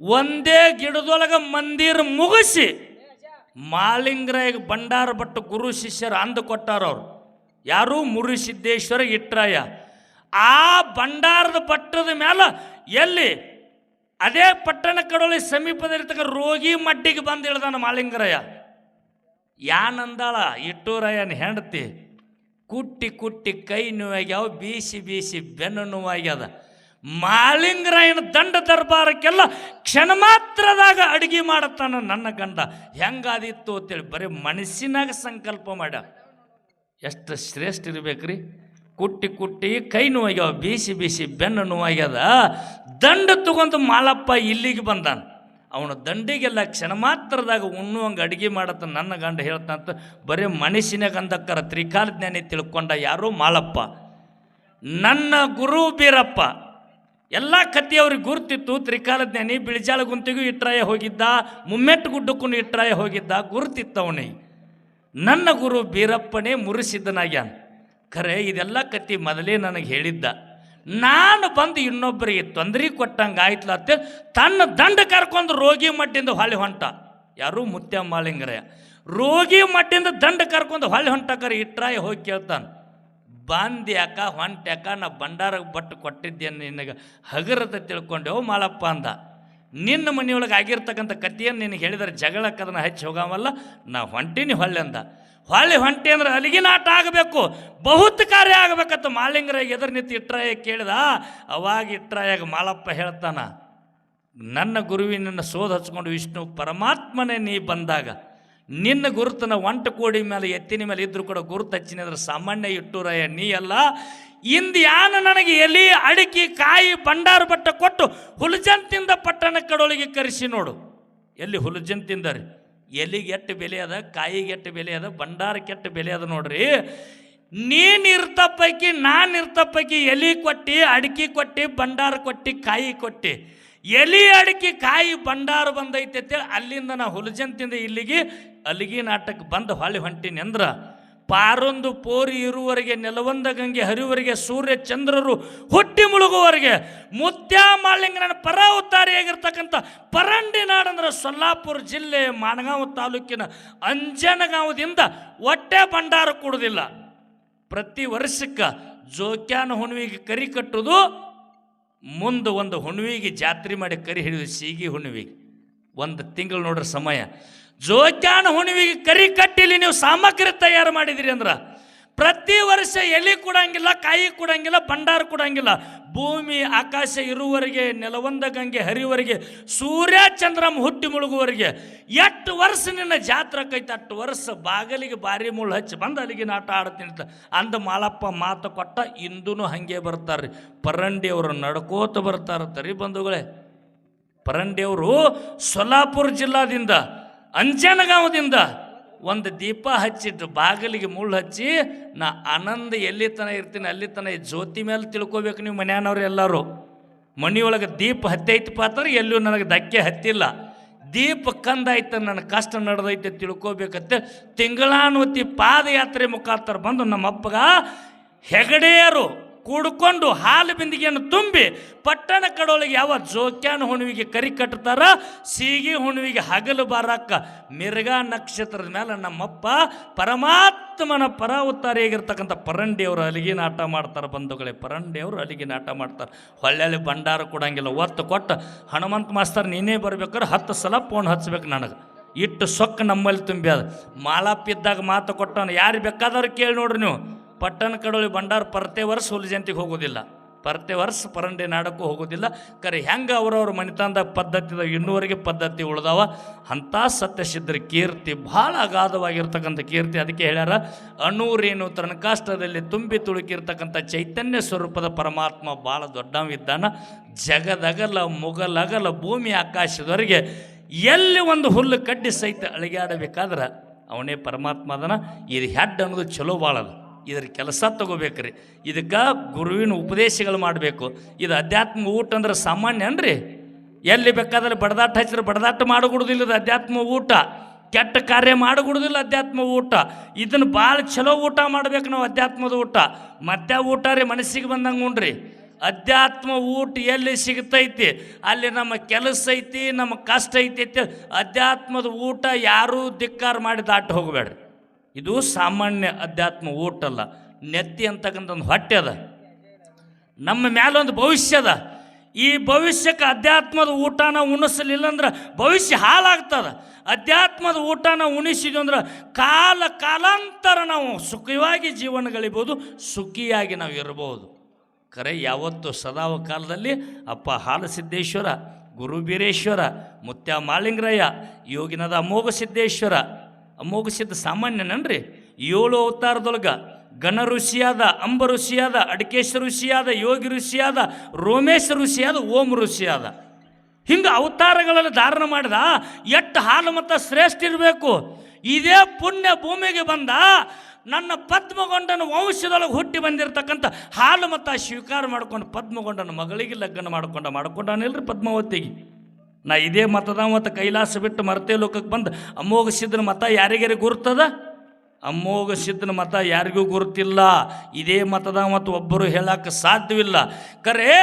ಒಂದೇ ಗಿಡದೊಳಗೆ ಮಂದಿರ ಮುಗಿಸಿ ಮಾಳಿಂಗರಾಯ ಭಂಡಾರ ಭಟ್ಟು ಗುರು ಶಿಷ್ಯರು ಅಂದು ಕೊಟ್ಟಾರ ಅವ್ರು ಯಾರು ಮುರುಸಿದ್ದೇಶ್ವರ ಇಟ್ರಾಯ. ಆ ಭಂಡಾರದ ಪಟ್ಟದ ಮೇಲೆ ಎಲ್ಲಿ ಅದೇ ಪಟ್ಟಣ ಕಡೋಳಿ ಸಮೀಪದಲ್ಲಿರ್ತಕ್ಕ ರೋಗಿ ಮಡ್ಡಿಗೆ ಬಂದು ಇಳ್ದಾನ ಮಾಲಿಂಗರಯ್ಯ ಯಾನಂದಾಳ, ಇಟ್ಟೂರಯ್ಯನ ಹೆಂಡತಿ, ಕುಟ್ಟಿ ಕುಟ್ಟಿ ಕೈ ನೋವಾಗ್ಯಾವ, ಬೀಸಿ ಬೀಸಿ ಬೆನ್ನು ನೋವಾಗ್ಯದ. ಮಾಲಿಂಗರಾಯನ ದಂಡ ದರ್ಬಾರಕ್ಕೆಲ್ಲ ಕ್ಷಣ ಮಾತ್ರದಾಗ ಅಡಿಗೆ ಮಾಡತ್ತಾನ ನನ್ನ ಗಂಡ. ಹೆಂಗಾದಿತ್ತು ಅಂತೇಳಿ ಬರೀ ಮನಸ್ಸಿನಾಗ ಸಂಕಲ್ಪ ಮಾಡ್ಯ ಎಷ್ಟು ಶ್ರೇಷ್ಠ ಇರ್ಬೇಕ್ರಿ? ಕುಟ್ಟಿ ಕುಟ್ಟಿ ಕೈ ನೋವಾಗ್ಯಾವ, ಬೀಸಿ ಬೀಸಿ ಬೆನ್ನು ನೋವಾಗ್ಯದ, ದಂಡ ತಗೊಂಡು ಮಾಲಪ್ಪ ಇಲ್ಲಿಗೆ ಬಂದಾನ. ಅವನ ದಂಡಿಗೆಲ್ಲ ಕ್ಷಣ ಮಾತ್ರದಾಗ ಉಣ್ಣುವಂಗೆ ಅಡುಗೆ ಮಾಡತ್ತ ನನ್ನ ಗಂಡ ಹೇಳ್ತಂತ, ಬರೀ ಮನಸ್ಸಿನಾಗ ಅಂದಕ್ಕರ ತ್ರಿಕಾಲ ಜ್ಞಾನಿ ತಿಳ್ಕೊಂಡ ಯಾರು ಮಾಲಪ್ಪ. ನನ್ನ ಗುರು ಬೀರಪ್ಪ. ಎಲ್ಲ ಕತ್ತಿಯವ್ರಿಗೆ ಗುರ್ತಿತ್ತು ತ್ರಿಕಾಲ ಜ್ಞಾನಿ ಬಿಳಿಜಾಳ ಗುಂತಿಗೂ ಇಟ್ರಾಯ ಹೋಗಿದ್ದ ಮುಮ್ಮೆಟ್ಟು ಗುಡ್ಡಕ್ಕೂ ಇಟ್ರಾಯ ಹೋಗಿದ್ದ ಗುರುತಿತ್ತು ನನ್ನ ಗುರು ಬೀರಪ್ಪನೇ ಮುರುಸಿದ್ದನಾಗ್ಯಾನ. ಖರೆ, ಇದೆಲ್ಲ ಕತ್ತಿ ಮೊದಲೇ ನನಗೆ ಹೇಳಿದ್ದ. ನಾನು ಬಂದು ಇನ್ನೊಬ್ಬರಿಗೆ ತೊಂದರೆ ಕೊಟ್ಟಂಗೆ ಆಯ್ತಲ್ಲ ಅಂತೇಳಿ ತನ್ನ ದಂಡ ಕರ್ಕೊಂಡು ರೋಗಿ ಮಟ್ಟಿಂದ ಹೊಳೆ ಹೊಂಟ. ಯಾರು ಮುತ್ಯ ಮಾಳಿಂಗರಯ್ಯ ರೋಗಿ ಮಟ್ಟಿಂದ ದಂಡ ಕರ್ಕೊಂಡು ಹೊಳೆ ಹೊಂಟಕರೆ ಇಟ್ರಾಯ ಹೋಗಿ ಕೇಳ್ತಾನೆ. ಬಂದ್ ಯಾಕ ಹೊಂಟ್ಯಾಕ ನಾ ಬಂಡಾರ ಬಟ್ಟು ಕೊಟ್ಟಿದ್ದೇನೆ ನಿನಗೆ ಹಗರದ ತಿಳ್ಕೊಂಡೆವು ಮಾಲಪ್ಪ ಅಂದ. ನಿನ್ನ ಮನೆಯೊಳಗೆ ಆಗಿರ್ತಕ್ಕಂಥ ಕಥೆಯನ್ನು ನಿನಗೆ ಹೇಳಿದರೆ ಜಗಳಕ್ಕೆ ಅದನ್ನು ಹಚ್ಚಿ ಹೋಗಾವಲ್ಲ, ನಾ ಹೊಂಟೀನಿ ಹೊಳ್ಳೆ ಅಂದ ಹೊಳ್ಳಿ ಹೊಂಟಿ ಅಂದ್ರೆ ಅಲ್ಲಿಗಿನ ಆಟ ಆಗಬೇಕು, ಬಹುತ್ ಕಾರ್ಯ ಆಗಬೇಕಂತ ಮಾಲಿಂಗರ ಎದುರು ನಿಂತು ಇಟ್ರಾಯ ಕೇಳಿದ, ಅವಾಗ ಇಟ್ರಾಯಾಗ ಮಾಲಪ್ಪ ಹೇಳ್ತಾನ, ನನ್ನ ಗುರುವಿನ ಸೋದ ಹಚ್ಕೊಂಡು ವಿಷ್ಣು ಪರಮಾತ್ಮನೇ ನೀ ಬಂದಾಗ ನಿನ್ನ ಗುರುತನ ಒಂಟ ಕೋಡಿ ಮೇಲೆ ಎತ್ತಿನ ಮೇಲೆ ಇದ್ರು ಕೂಡ ಗುರುತು ಹಚ್ಚಿನ ಅಂದ್ರೆ ಸಾಮಾನ್ಯ ಇಟ್ಟೂರಯ್ಯ, ನೀ ಅಲ್ಲ. ಇಂದು ಯಾನ ನನಗೆ ಎಲಿ, ಅಡಿಕೆ, ಕಾಯಿ ಬಂಡಾರ ಬಟ್ಟ ಕೊಟ್ಟು ಹುಲಜಂತಿಂದ ಪಟ್ಟಣ ಕಡೊಳಗೆ ಕರೆಸಿ ನೋಡು. ಎಲ್ಲಿ ಹುಲಜಂತಿಂದ ರೀ? ಎಲಿಗೆ ಬೆಲೆ ಅದ, ಕಾಯಿಗೆ ಎಷ್ಟು ಬೆಲೆ ಅದ ಬಂಡಾರ ಕೆಟ್ಟ ಬೆಲೆ ಅದ ನೋಡ್ರಿ. ನೀನು ಇರ್ತ ಪೈಕಿ ನಾನು ಇರ್ತ ಪೈಕಿ ಎಲಿ ಕೊಟ್ಟು, ಅಡಿಕೆ ಕೊಟ್ಟು ಬಂಡಾರ ಕೊಟ್ಟು, ಕಾಯಿ ಕೊಟ್ಟು. ಎಲಿ, ಅಡಿಕೆ, ಕಾಯಿ ಬಂಡಾರ ಬಂದೈತೆ ಅಲ್ಲಿಂದ ನಾ ಹುಲಜಂತಿಂದ ಇಲ್ಲಿಗೆ ಅಲ್ಲಿಗೆ ನಾಟಕ ಬಂದು ಹೊಳೆ ಹೊಂಟೀನಿ ಅಂದ್ರೆ ಪಾರೊಂದು ಪೋರಿ ಇರುವವರೆಗೆ ನೆಲವಂದ ಗಂಗೆ ಹರಿವರಿಗೆ ಸೂರ್ಯ ಚಂದ್ರರು ಹುಟ್ಟಿ ಮುಳುಗುವವರೆಗೆ, ಮುತ್ಯ ಮಾಲಿಂಗನ ಪರ ಉತ್ತಾರಿಯಾಗಿರ್ತಕ್ಕಂಥ ಪರಂಡಿ ನಾಡಂದ್ರೆ ಸೊಲ್ಲಾಪುರ ಜಿಲ್ಲೆ ಮಾಣಗಾಂವ ತಾಲೂಕಿನ ಅಂಜನಗಾಂವದಿಂದ ಒಟ್ಟೆ ಭಂಡಾರ ಕೊಡುವುದಿಲ್ಲ. ಪ್ರತಿ ವರ್ಷಕ್ಕೆ ಜೋಕ್ಯಾನ ಹುಣ್ಣಿಗೆ ಕರಿ ಕಟ್ಟುವುದು ಮುಂದೆ ಒಂದು ಹುಣ್ಣಿಗೆ ಜಾತ್ರೆ ಮಾಡಿ ಕರಿ ಹಿಡಿದು ಸೀಗಿ ಹುಣ್ಣಿಗೆ ಒಂದು ತಿಂಗಳು ನೋಡ್ರಿ ಸಮಯ. ಜೋಕ್ಯಾನ ಹುಣ್ಣಿಮೆಗೆ ಕರಿ ಕಟ್ಟಿಲಿ ನೀವು ಸಾಮಗ್ರಿ ತಯಾರು ಮಾಡಿದಿರಿ ಅಂದ್ರೆ, ಪ್ರತಿ ವರ್ಷ ಎಲೆ ಕೊಡಂಗಿಲ್ಲ, ಕಾಯಿ ಕೊಡಂಗಿಲ್ಲ, ಭಂಡಾರ ಕೊಡಂಗಿಲ್ಲ, ಭೂಮಿ, ಆಕಾಶ ಇರುವವರೆಗೆ, ನೆಲವಂದ ಗಂಗೆ ಹರಿಯುವವರೆಗೆ, ಸೂರ್ಯ ಚಂದ್ರಮ್ಮ ಹುಟ್ಟಿ ಮುಳುಗುವವರೆಗೆ, ಎಷ್ಟು ವರ್ಷ ನಿನ್ನ ಜಾತ್ರೆ ಕೈತೆ, ಅಷ್ಟು ವರ್ಷ ಬಾಗಲಿಗೆ ಬಾರಿ ಮುಳ್ಳು ಹಚ್ಚಿ ಬಂದು ಅಲ್ಲಿಗೆ ನಾಟ ಆಡ್ತೀನಿ ಅಂದ ಮಾಲಪ್ಪ ಮಾತು ಕೊಟ್ಟ ಇಂದೂ ಹಂಗೆ ಬರ್ತಾರೆ ಪರಂಡಿಯವರು ನಡ್ಕೋತ ಬರ್ತಾರತ್ತರಿ ಬಂಧುಗಳೇ. ಪರಂಡಿಯವರು ಸೊಲ್ಲಾಪುರ ಜಿಲ್ಲಾದಿಂದ ಅಂಜನಗಾಂವದಿಂದ ಒಂದು ದೀಪ ಹಚ್ಚಿಟ್ಟು ಬಾಗಿಲಿಗೆ ಮುಳ್ಳು ಹಚ್ಚಿ, ನಾ ಆನಂದ ಎಲ್ಲಿ ತನ ಇರ್ತೀನಿ ಅಲ್ಲಿ ತನ ಜ್ಯೋತಿ ಮೇಲೆ ತಿಳ್ಕೊಬೇಕು ನೀವು ಮನೆಯವ್ರು ಎಲ್ಲರೂ. ಮನೆಯೊಳಗೆ ದೀಪ ಹತ್ತೈತಿ ಅಂದ್ರೆ ಎಲ್ಲೂ ನನಗೆ ಧಕ್ಕೆ ಹತ್ತಿಲ್ಲ. ದೀಪ ಕಂದಾಯ್ತು, ನನ್ನ ಕಷ್ಟ ನಡೆದೈತೆ ತಿಳ್ಕೊಬೇಕಂತೆ. ತಿಂಗಳಾನುವತಿ ಪಾದಯಾತ್ರೆ ಮುಖಾಂತರ ಬಂದು ನಮ್ಮಪ್ಪಗ ಹೆಗಡೆಯರು ಕೂಡ್ಕೊಂಡು ಹಾಲು ಬಿಂದಿಗೆಯನ್ನು ತುಂಬಿ ಪಟ್ಟಣ ಕಡೊಳಗೆ ಯಾವ ಜೋಕ್ಯಾನ ಹುಣ್ಣಿಗೆ ಕರಿ ಕಟ್ತಾರ, ಸೀಗಿ ಹುಣ್ಣಿಗೆ ಹಗಲು ಬಾರಕ್ಕ ಮಿರ್ಗಾ ನಕ್ಷತ್ರದ ಮೇಲೆ ನಮ್ಮಪ್ಪ ಪರಮಾತ್ಮನ ಪರ ಉತ್ತಾರಿಯಾಗಿರ್ತಕ್ಕಂಥ ಪರಂಡಿಯವರು ಅಲಿಗೆ ಆಟ ಮಾಡ್ತಾರೆ ಬಂಧುಗಳೇ, ಪರಂಡಿಯವರು ಅಲಿಗೆ ಆಟ ಮಾಡ್ತಾರೆ. ಹೊಳ್ಳೆಲ್ಲಿ ಭಂಡಾರ ಕೊಡಂಗಿಲ್ಲ, ಒತ್ತು ಕೊಟ್ಟು ಹನುಮಂತ ಮಾಸ್ತರ್ ನೀನೇ ಬರ್ಬೇಕಾದ್ರೆ ಹತ್ತು ಸಲ ಫೋನ್ ಹಚ್ಬೇಕು ನನಗೆ. ಇಟ್ಟು ಸೊಕ್ಕ ನಮ್ಮಲ್ಲಿ ತುಂಬಿ ಅದು. ಮಾಲಾಪಿದ್ದಾಗ ಮಾತು ಕೊಟ್ಟವನು, ಯಾರು ಬೇಕಾದವ್ರು ಕೇಳಿ ನೋಡ್ರಿ ನೀವು. ಪಟ್ಟಣ ಕಡೋಳಿ ಭಂಡಾರ ಪರತೆ ವರ್ಷ ಹುಲಿ ಜಯಂತಿಗೆ ಹೋಗೋದಿಲ್ಲ. ಪರತೆ ವರ್ಷ ಪರಂಡೆ ನಾಡಕ್ಕೂ ಹೋಗೋದಿಲ್ಲ. ಕರೆ ಹೆಂಗೆ ಅವ್ರವ್ರ ಮನೆತನದಾಗ ಪದ್ಧತಿ ಇನ್ನೂವರೆಗೆ ಪದ್ಧತಿ ಉಳ್ದಾವ. ಅಂಥ ಸತ್ಯಸಿದ್ಧರ ಕೀರ್ತಿ ಭಾಳ ಅಗಾಧವಾಗಿರ್ತಕ್ಕಂಥ ಕೀರ್ತಿ. ಅದಕ್ಕೆ ಹೇಳ್ಯಾರ ಅಣೂರೇನು ತನಕಾಷ್ಟದಲ್ಲಿ ತುಂಬಿ ತುಳುಕಿರ್ತಕ್ಕಂಥ ಚೈತನ್ಯ ಸ್ವರೂಪದ ಪರಮಾತ್ಮ ಭಾಳ ದೊಡ್ಡವಿದ್ದಾನ ಜಗದಗಲ, ಮುಗಲಗಲ, ಭೂಮಿ ಆಕಾಶದವರೆಗೆ ಎಲ್ಲಿ ಒಂದು ಹುಲ್ಲು ಕಡ್ಡಿ ಸಹಿತ ಅಳಿಗಾಡಬೇಕಾದ್ರೆ ಅವನೇ ಪರಮಾತ್ಮ ಅದನ. ಇದು ಹೆಡ್ ಅನ್ನೋದು ಚಲೋ ಭಾಳದ ಇದ್ರ ಕೆಲಸ ತಗೋಬೇಕ್ರಿ. ಇದಕ್ಕೆ ಗುರುವಿನ ಉಪದೇಶಗಳು ಮಾಡಬೇಕು. ಇದು ಅಧ್ಯಾತ್ಮ ಊಟ ಅಂದ್ರೆ ಸಾಮಾನ್ಯ ಅನ್ರಿ ಎಲ್ಲಿ ಬೇಕಾದ್ರೆ ಬಡದಾಟ ಹಚ್ಚಿದ್ರೆ ಬಡದಾಟ ಮಾಡಿಕೊಡುದಿಲ್ಲ ಇದು ಅಧ್ಯಾತ್ಮ ಊಟ. ಕೆಟ್ಟ ಕಾರ್ಯ ಮಾಡಿಕೊಡುದಿಲ್ಲ ಅಧ್ಯಾತ್ಮ ಊಟ. ಇದನ್ನು ಭಾಳ ಚಲೋ ಊಟ ಮಾಡ್ಬೇಕು ನಾವು ಅಧ್ಯಾತ್ಮದ ಊಟ. ಮತ್ತೆ ಊಟ ರೀ ಮನಸ್ಸಿಗೆ ಬಂದಂಗೆ ಉಣ್ರಿ ಅಧ್ಯಾತ್ಮ ಊಟ ಎಲ್ಲಿ ಸಿಗ್ತೈತಿ? ಅಲ್ಲಿ ನಮ್ಮ ಕೆಲಸ ಐತಿ, ನಮ್ಮ ಕಷ್ಟ ಐತಿ ಅಧ್ಯಾತ್ಮದ ಊಟ ಯಾರೂ ಧಿಕ್ಕಾರ ಮಾಡಿ ದಾಟ ಹೋಗಬೇಡ್ರಿ. ಇದು ಸಾಮಾನ್ಯ ಅಧ್ಯಾತ್ಮ ಊಟ ಅಲ್ಲ ನೆತ್ತಿ ಅಂತಕ್ಕಂಥ ಒಂದು ಹೊಟ್ಟೆ ಅದ. ನಮ್ಮ ಮ್ಯಾಲೊಂದು ಭವಿಷ್ಯ ಅದ. ಈ ಭವಿಷ್ಯಕ್ಕೆ ಅಧ್ಯಾತ್ಮದ ಊಟನ ಉಣಿಸಲಿಲ್ಲ ಅಂದ್ರೆ ಭವಿಷ್ಯ ಹಾಳಾಗ್ತದ. ಅಧ್ಯಾತ್ಮದ ಊಟನ ಉಣಿಸಿದ್ವಿ ಅಂದ್ರೆ ಕಾಲ ಕಾಲಾಂತರ ನಾವು ಸುಖವಾಗಿ ಜೀವನ ಗಳಿಬೋದು, ಸುಖಿಯಾಗಿ ನಾವು ಇರ್ಬೋದು. ಕರೆ, ಯಾವತ್ತು ಸದಾವ ಕಾಲದಲ್ಲಿ ಅಪ್ಪ ಹಾಲಸಿದ್ದೇಶ್ವರ ಗುರುಬೀರೇಶ್ವರ ಮುತ್ಯ ಮಾಳಿಂಗರಯ್ಯ ಯೋಗಿನದ ಅಮೋಘ ಸಿದ್ದೇಶ್ವರ ಅಮೋಘ ಸಿದ್ಧ ಸಾಮಾನ್ಯನನ್ರಿ? ಏಳು ಅವತಾರದೊಳಗೆ ಗಣ ಋಷಿಯಾದ, ಅಂಬ ಋಷಿಯಾದ, ಅಡಿಕೇಶ ಋಷಿಯಾದ, ಯೋಗಿ ಋಷಿಯಾದ, ರೋಮೇಶ ಋಷಿಯಾದ, ಓಂ ಋಷಿಯಾದ. ಹಿಂಗೆ ಅವತಾರಗಳಲ್ಲಿ ಧಾರಣ ಮಾಡಿದ ಎಷ್ಟು ಹಾಲು ಮತ್ತು ಶ್ರೇಷ್ಠ ಇರಬೇಕು. ಇದೇ ಪುಣ್ಯ ಭೂಮಿಗೆ ಬಂದ ನನ್ನ ಪದ್ಮಗೊಂಡನ ವಂಶದೊಳಗೆ ಹುಟ್ಟಿ ಬಂದಿರತಕ್ಕಂಥ ಹಾಲು ಮತ್ತು ಸ್ವೀಕಾರ ಮಾಡ್ಕೊಂಡು ಪದ್ಮಗೊಂಡನ ಮಗಳಿಗೆ ಲಗ್ನ ಮಾಡ್ಕೊಂಡ, ಮಾಡ್ಕೊಂಡಾನಿಲ್ರಿ ಪದ್ಮಾವತಿಗೆ. ನಾ ಇದೇ ಮತದ ಮತ್ತು ಕೈಲಾಸ ಬಿಟ್ಟು ಮರತೆ ಲೋಕಕ್ಕೆ ಬಂದು ಅಮೋಘ ಸಿದ್ಧನ ಮತ ಯಾರಿಗಾರಿ ಗುರುತದ? ಅಮೋಘ ಸಿದ್ಧನ ಮತ ಯಾರಿಗೂ ಗುರುತಿಲ್ಲ. ಇದೇ ಮತದ ಮತ್ತು ಒಬ್ಬರು ಹೇಳಕ್ಕೆ ಸಾಧ್ಯವಿಲ್ಲ. ಕರೆ,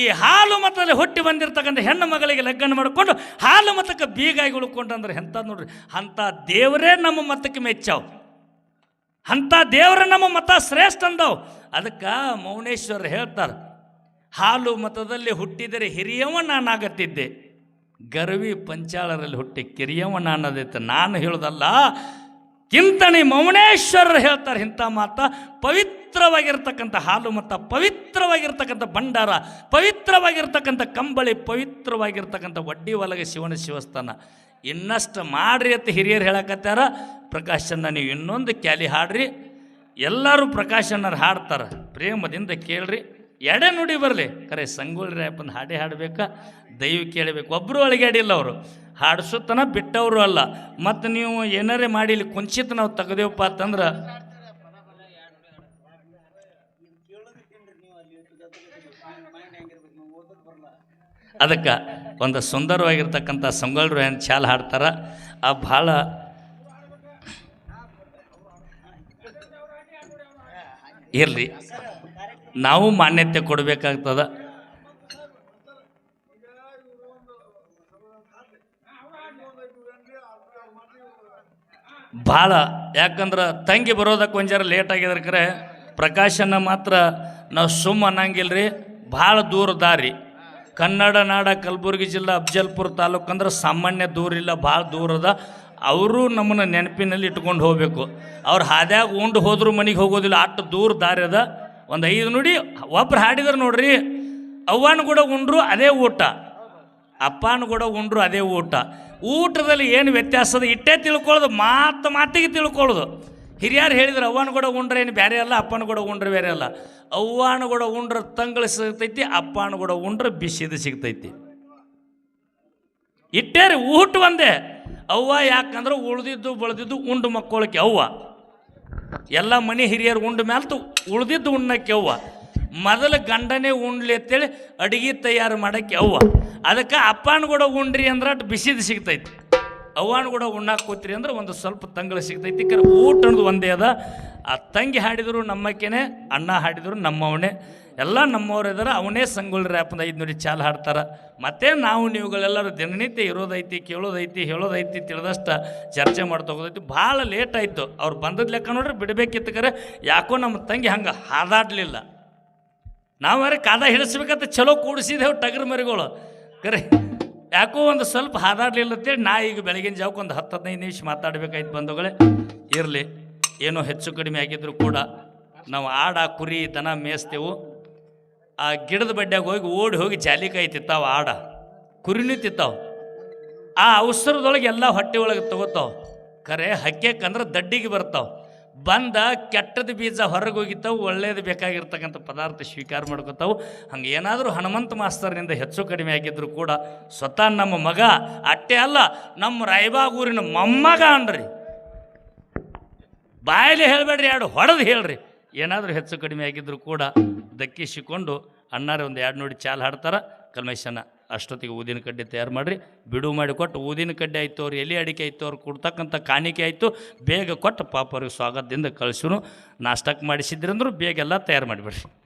ಈ ಹಾಲು ಮತದಲ್ಲಿ ಹುಟ್ಟಿ ಬಂದಿರತಕ್ಕಂಥ ಹೆಣ್ಣು ಮಗಳಿಗೆ ಲಗ್ನ ಮಾಡಿಕೊಂಡು ಹಾಲು ಮತಕ್ಕೆ ಬೀಗಾಗಿ ಉಳ್ಕೊಂಡಂದ್ರೆ ಎಂಥ ನೋಡ್ರಿ? ಅಂಥ ದೇವರೇ ನಮ್ಮ ಮತಕ್ಕೆ ಮೆಚ್ಚಾವ್. ಅಂಥ ದೇವರ ನಮ್ಮ ಮತ ಶ್ರೇಷ್ಠ ಅಂದವು. ಅದಕ್ಕೆ ಮೌನೇಶ್ವರ ಹೇಳ್ತಾರೆ, ಹಾಲು ಮತದಲ್ಲಿ ಹುಟ್ಟಿದರೆ ಹಿರಿಯವ ನಾನಾಗತ್ತಿದ್ದೆ. ಗರ್ವಿ ಪಂಚಾಳರಲ್ಲಿ ಹುಟ್ಟಿ ಕಿರಿಯವನ ಅನ್ನೋದಿತ್ತು. ನಾನು ಹೇಳೋದಲ್ಲ, ಕಿಂತಣಿ ಮೌನೇಶ್ವರರು ಹೇಳ್ತಾರೆ ಇಂಥ ಮಾತ. ಪವಿತ್ರವಾಗಿರ್ತಕ್ಕಂಥ ಹಾಲು ಮತ್ತು ಪವಿತ್ರವಾಗಿರ್ತಕ್ಕಂಥ ಭಂಡಾರ, ಪವಿತ್ರವಾಗಿರ್ತಕ್ಕಂಥ ಕಂಬಳಿ, ಪವಿತ್ರವಾಗಿರ್ತಕ್ಕಂಥ ವಡ್ಡಿ ಒಳಗೆ ಶಿವನ ಶಿವಸ್ಥಾನ. ಇನ್ನಷ್ಟು ಮಾಡ್ರಿ ಅಂತ ಹಿರಿಯರು ಹೇಳಕತ್ತಾರ. ಪ್ರಕಾಶನ್ನ ನೀವು ಇನ್ನೊಂದು ಕ್ಯಾಲಿ ಹಾಡ್ರಿ. ಎಲ್ಲರೂ ಪ್ರಕಾಶನ್ನರು ಹಾಡ್ತಾರೆ. ಪ್ರೇಮದಿಂದ ಕೇಳ್ರಿ. ಎಡೆ ನುಡಿ ಬರಲಿ. ಕರೆ ಸಂಗೊಳ್ಳಿ ರಾಯಪ್ಪನ ಹಾಡೇ ಹಾಡಬೇಕಾ? ದೈವ ಕೇಳಬೇಕು. ಒಬ್ಬರು ಅಳಿಗಾಡಿಲ್ಲ ಅವರು. ಹಾಡಿಸುತ್ತನ ಬಿಟ್ಟವರು ಅಲ್ಲ. ಮತ್ತು ನೀವು ಏನಾರೇ ಮಾಡಿ ಇಲ್ಲಿ ಕುಂಚಿತ ನಾವು ತೆಗೆದೇವಪ್ಪ ಅಂತಂದ್ರೆ ಅದಕ್ಕೆ ಒಂದು ಸುಂದರವಾಗಿರ್ತಕ್ಕಂಥ ಸಂಗೊಳ್ಳಿ ಏನು ಚಾಲ್ ಹಾಡ್ತಾರ? ಆ ಭಾಳ ಇರಲಿ. ನಾವು ಮಾನ್ಯತೆ ಕೊಡಬೇಕಾಗ್ತದ. ಭಾಳ, ಯಾಕಂದ್ರೆ ತಂಗಿ ಬರೋದಕ್ಕೆ ಒಂದು ಜರ ಲೇಟ್ ಆಗಿದ್ರೆ ಪ್ರಕಾಶನ ಮಾತ್ರ ನಾವು ಸುಮ್ಮ ಅನ್ನಂಗಿಲ್ರಿ, ಭಾಳ ದೂರ ದಾರಿ. ಕನ್ನಡ ನಾಡ ಕಲಬುರಗಿ ಜಿಲ್ಲಾ ಅಫ್ಜಲ್ಪುರ ತಾಲೂಕು ಅಂದ್ರೆ ಸಾಮಾನ್ಯ ದೂರ ಇಲ್ಲ, ಭಾಳ ದೂರದ ಅವರು ನಮ್ಮನ್ನ ನೆನಪಿನಲ್ಲಿ ಇಟ್ಕೊಂಡು ಹೋಗಬೇಕು. ಅವ್ರು ಹಾದ್ಯಾಗ ಉಂಡು ಹೋದರೂ ಮನೆಗೆ ಹೋಗೋದಿಲ್ಲ, ಅಷ್ಟು ದೂರ ದಾರಿ ಅದ. ಒಂದು ಐದು ನುಡಿ ಒಬ್ರು ಹಾಡಿದ್ರೆ ನೋಡ್ರಿ, ಅವ್ವನ ಕೂಡ ಉಂಡ್ರು ಅದೇ ಊಟ. ಅಪ್ಪನ ಕೂಡ ಉಂಡ್ರು ಅದೇ ಊಟ. ಊಟದಲ್ಲಿ ಏನು ವ್ಯತ್ಯಾಸ ಅದ? ಇಟ್ಟೇ ತಿಳ್ಕೊಳ್ಳೋದು ಮಾತು ಮಾತಿಗೆ ತಿಳ್ಕೊಳ್ಳೋದು ಹಿರಿಯರು ಹೇಳಿದ್ರು, ಅವ್ವನ ಕೂಡ ಉಂಡ್ರೆ ಏನು ಬೇರೆ ಅಲ್ಲ, ಅಪ್ಪನ ಕೂಡ ಉಂಡ್ರೆ ಬೇರೆ ಅಲ್ಲ. ಅವ್ವನ ಕೂಡ ಉಂಡ್ರೆ ತಂಗಳು ಸಿಗ್ತೈತಿ, ಅಪ್ಪನ ಕೂಡ ಉಂಡ್ರೆ ಬಿಸಿದು ಸಿಗ್ತೈತಿ. ಇಟ್ಟೇ ರೀ, ಊಟ ಒಂದೇ. ಅವ್ವ ಯಾಕಂದ್ರೆ ಉಳ್ದಿದ್ದು, ಬೆಳೆದಿದ್ದು ಉಂಡು ಮಕ್ಕೊಳಕ್ಕೆ ಅವ್ವ. ಎಲ್ಲ ಮನೆ ಹಿರಿಯರು ಉಂಡ ಮ್ಯಾಲ್ತು ಉಳ್ದಿದ್ದು ಉಣ್ಣಕ್ಕೆ ಅವ್ವ. ಮೊದಲು ಗಂಡನೇ ಉಣ್ಲಿ ಅಂತೇಳಿ ಅಡಿಗೆ ತಯಾರು ಮಾಡಕ್ಕೆ ಅವ್ವ. ಅದಕ್ಕೆ ಅಪ್ಪನ ಕೂಡ ಉಂಡ್ರಿ ಅಂದ್ರೆ ಅಟ್ ಬಿಸಿದು ಸಿಗ್ತೈತಿ. ಅವ್ವನ ಕೂಡ ಉಣ್ಣಾಕ್ ಕೂತ್ರಿ ಅಂದ್ರೆ ಒಂದು ಸ್ವಲ್ಪ ತಂಗಳು ಸಿಗ್ತೈತಿ. ಊಟ ಅನ್ನೋದು ಒಂದೇ ಅದ. ಆ ತಂಗಿ ಹಾಡಿದ್ರು ನಮ್ಮಕ್ಕೇನೆ, ಅಣ್ಣ ಹಾಡಿದ್ರು ನಮ್ಮವನೇ. ಎಲ್ಲ ನಮ್ಮವ್ರು ಇದ್ದಾರೆ ಅವನೇ ಸಂಗೊಳ್ಳಿ ರ್ಯಾಪ್ನ ಐದು ನುಡಿ ಚಾಲು ಹಾಡ್ತಾರೆ. ಮತ್ತೆ ನಾವು ನೀವುಗಳೆಲ್ಲರೂ ದಿನನಿತ್ಯ ಇರೋದೈತಿ, ಕೇಳೋದೈತಿ, ಹೇಳೋದೈತಿ ತಿಳಿದಷ್ಟ ಚರ್ಚೆ ಮಾಡ್ತೋಗೋದೈತಿ ಭಾಳ ಲೇಟ್ ಆಯಿತು. ಅವ್ರು ಬಂದದ ಲೆಕ್ಕ ನೋಡ್ರಿ ಬಿಡಬೇಕಿತ್ತು ಕರೆ. ಯಾಕೋ ನಮ್ಮ ತಂಗಿ ಹಂಗೆ ಹಾದಾಡ್ಲಿಲ್ಲ. ನಾವರೆ ಕಾದ ಹಿಡಿಸ್ಬೇಕಂತ ಚಲೋ ಕೂಡಿಸಿದೆವು ಟಗರ್ ಮರಿಗಳು. ಕರೆ, ಯಾಕೋ ಒಂದು ಸ್ವಲ್ಪ ಹಾದಾಡ್ಲಿಲ್ಲ ಅಂತೇಳಿ ನಾ ಈಗ ಬೆಳಗಿನ ಜಾವಕ್ಕೆ ಒಂದು ಹತ್ತು ಹದಿನೈದು ನಿಮಿಷ ಮಾತಾಡ್ಬೇಕಾಯ್ತು ಬಂಧುಗಳೇ. ಇರಲಿ, ಏನೋ ಹೆಚ್ಚು ಕಡಿಮೆ ಆಗಿದ್ರು ಕೂಡ ನಾವು ಆಡ ಕುರಿ ದನ ಮೇಯಿಸ್ತೇವು. ಆ ಗಿಡದ ಬಡ್ಡ್ಯಾಗ ಹೋಗಿ ಓಡಿ ಹೋಗಿ ಜಾಲಿಕಾಯಿ ತಿತ್ತಾವ ಆಡ. ಕುರಿನೂ ತಿತ್ತಾವ ಆ ಅವಸರದೊಳಗೆ ಎಲ್ಲ ಹೊಟ್ಟೆ ಒಳಗೆ ತಗೋತಾವ. ಖರೆ ಹಕ್ಕೆಕಂದ್ರೆ ದಡ್ಡಿಗೆ ಬರ್ತಾವ. ಬಂದ ಕೆಟ್ಟದ ಬೀಜ ಹೊರಗೆ ಹೋಗಿತ್ತಾವು, ಒಳ್ಳೇದು ಬೇಕಾಗಿರ್ತಕ್ಕಂಥ ಪದಾರ್ಥ ಸ್ವೀಕಾರ ಮಾಡ್ಕೋತಾವು. ಹಂಗೆ ಏನಾದರೂ ಹನುಮಂತ ಮಾಸ್ತರ್ನಿಂದ ಹೆಚ್ಚು ಕಡಿಮೆ ಆಗಿದ್ದರೂ ಕೂಡ ಸ್ವತಃ ನಮ್ಮ ಮಗ, ಅಟ್ಟೆ ಅಲ್ಲ, ನಮ್ಮ ರಾಯಬಾಗೂರಿನ ಮೊಮ್ಮಗ ಅನ್ರಿ. ಬಾಯಲ್ಲಿ ಹೇಳಬೇಡ್ರಿ ಎರಡು ಹೊಡೆದು ಹೇಳ್ರಿ. ಏನಾದರೂ ಹೆಚ್ಚು ಕಡಿಮೆ ಆಗಿದ್ದರೂ ಕೂಡ ದಕ್ಕಿಸಿಕೊಂಡು ಅಣ್ಣಾರೆ ಒಂದು ಎರಡು ನೋಡಿ ಚಾಲು ಹಾಡ್ತಾರೆ. ಕಲ್ಮೇಶನ ಅಷ್ಟೊತ್ತಿಗೆ ಊದಿನ ಕಡ್ಡಿ ತಯಾರು ಮಾಡಿರಿ. ಬಿಡು ಮಾಡಿ ಕೊಟ್ಟು ಊದಿನ ಕಡ್ಡಿ ಆಯ್ತು ಅವ್ರು, ಎಲೆ ಅಡಿಕೆ ಆಯ್ತು ಅವ್ರು, ಕೊಡ್ತಕ್ಕಂಥ ಕಾಣಿಕೆ ಆಯಿತು. ಬೇಗ ಕೊಟ್ಟು ಪಾಪ ಅವ್ರಿಗೆ ಸ್ವಾಗತದಿಂದ ಕಳಿಸಿನು ನಾಷ್ಟಕ್ಕೆ ಮಾಡಿಸಿದ್ರಂದ್ರು ಬೇಗ ಎಲ್ಲ ತಯಾರು ಮಾಡಿಬಿಡ್ರಿ.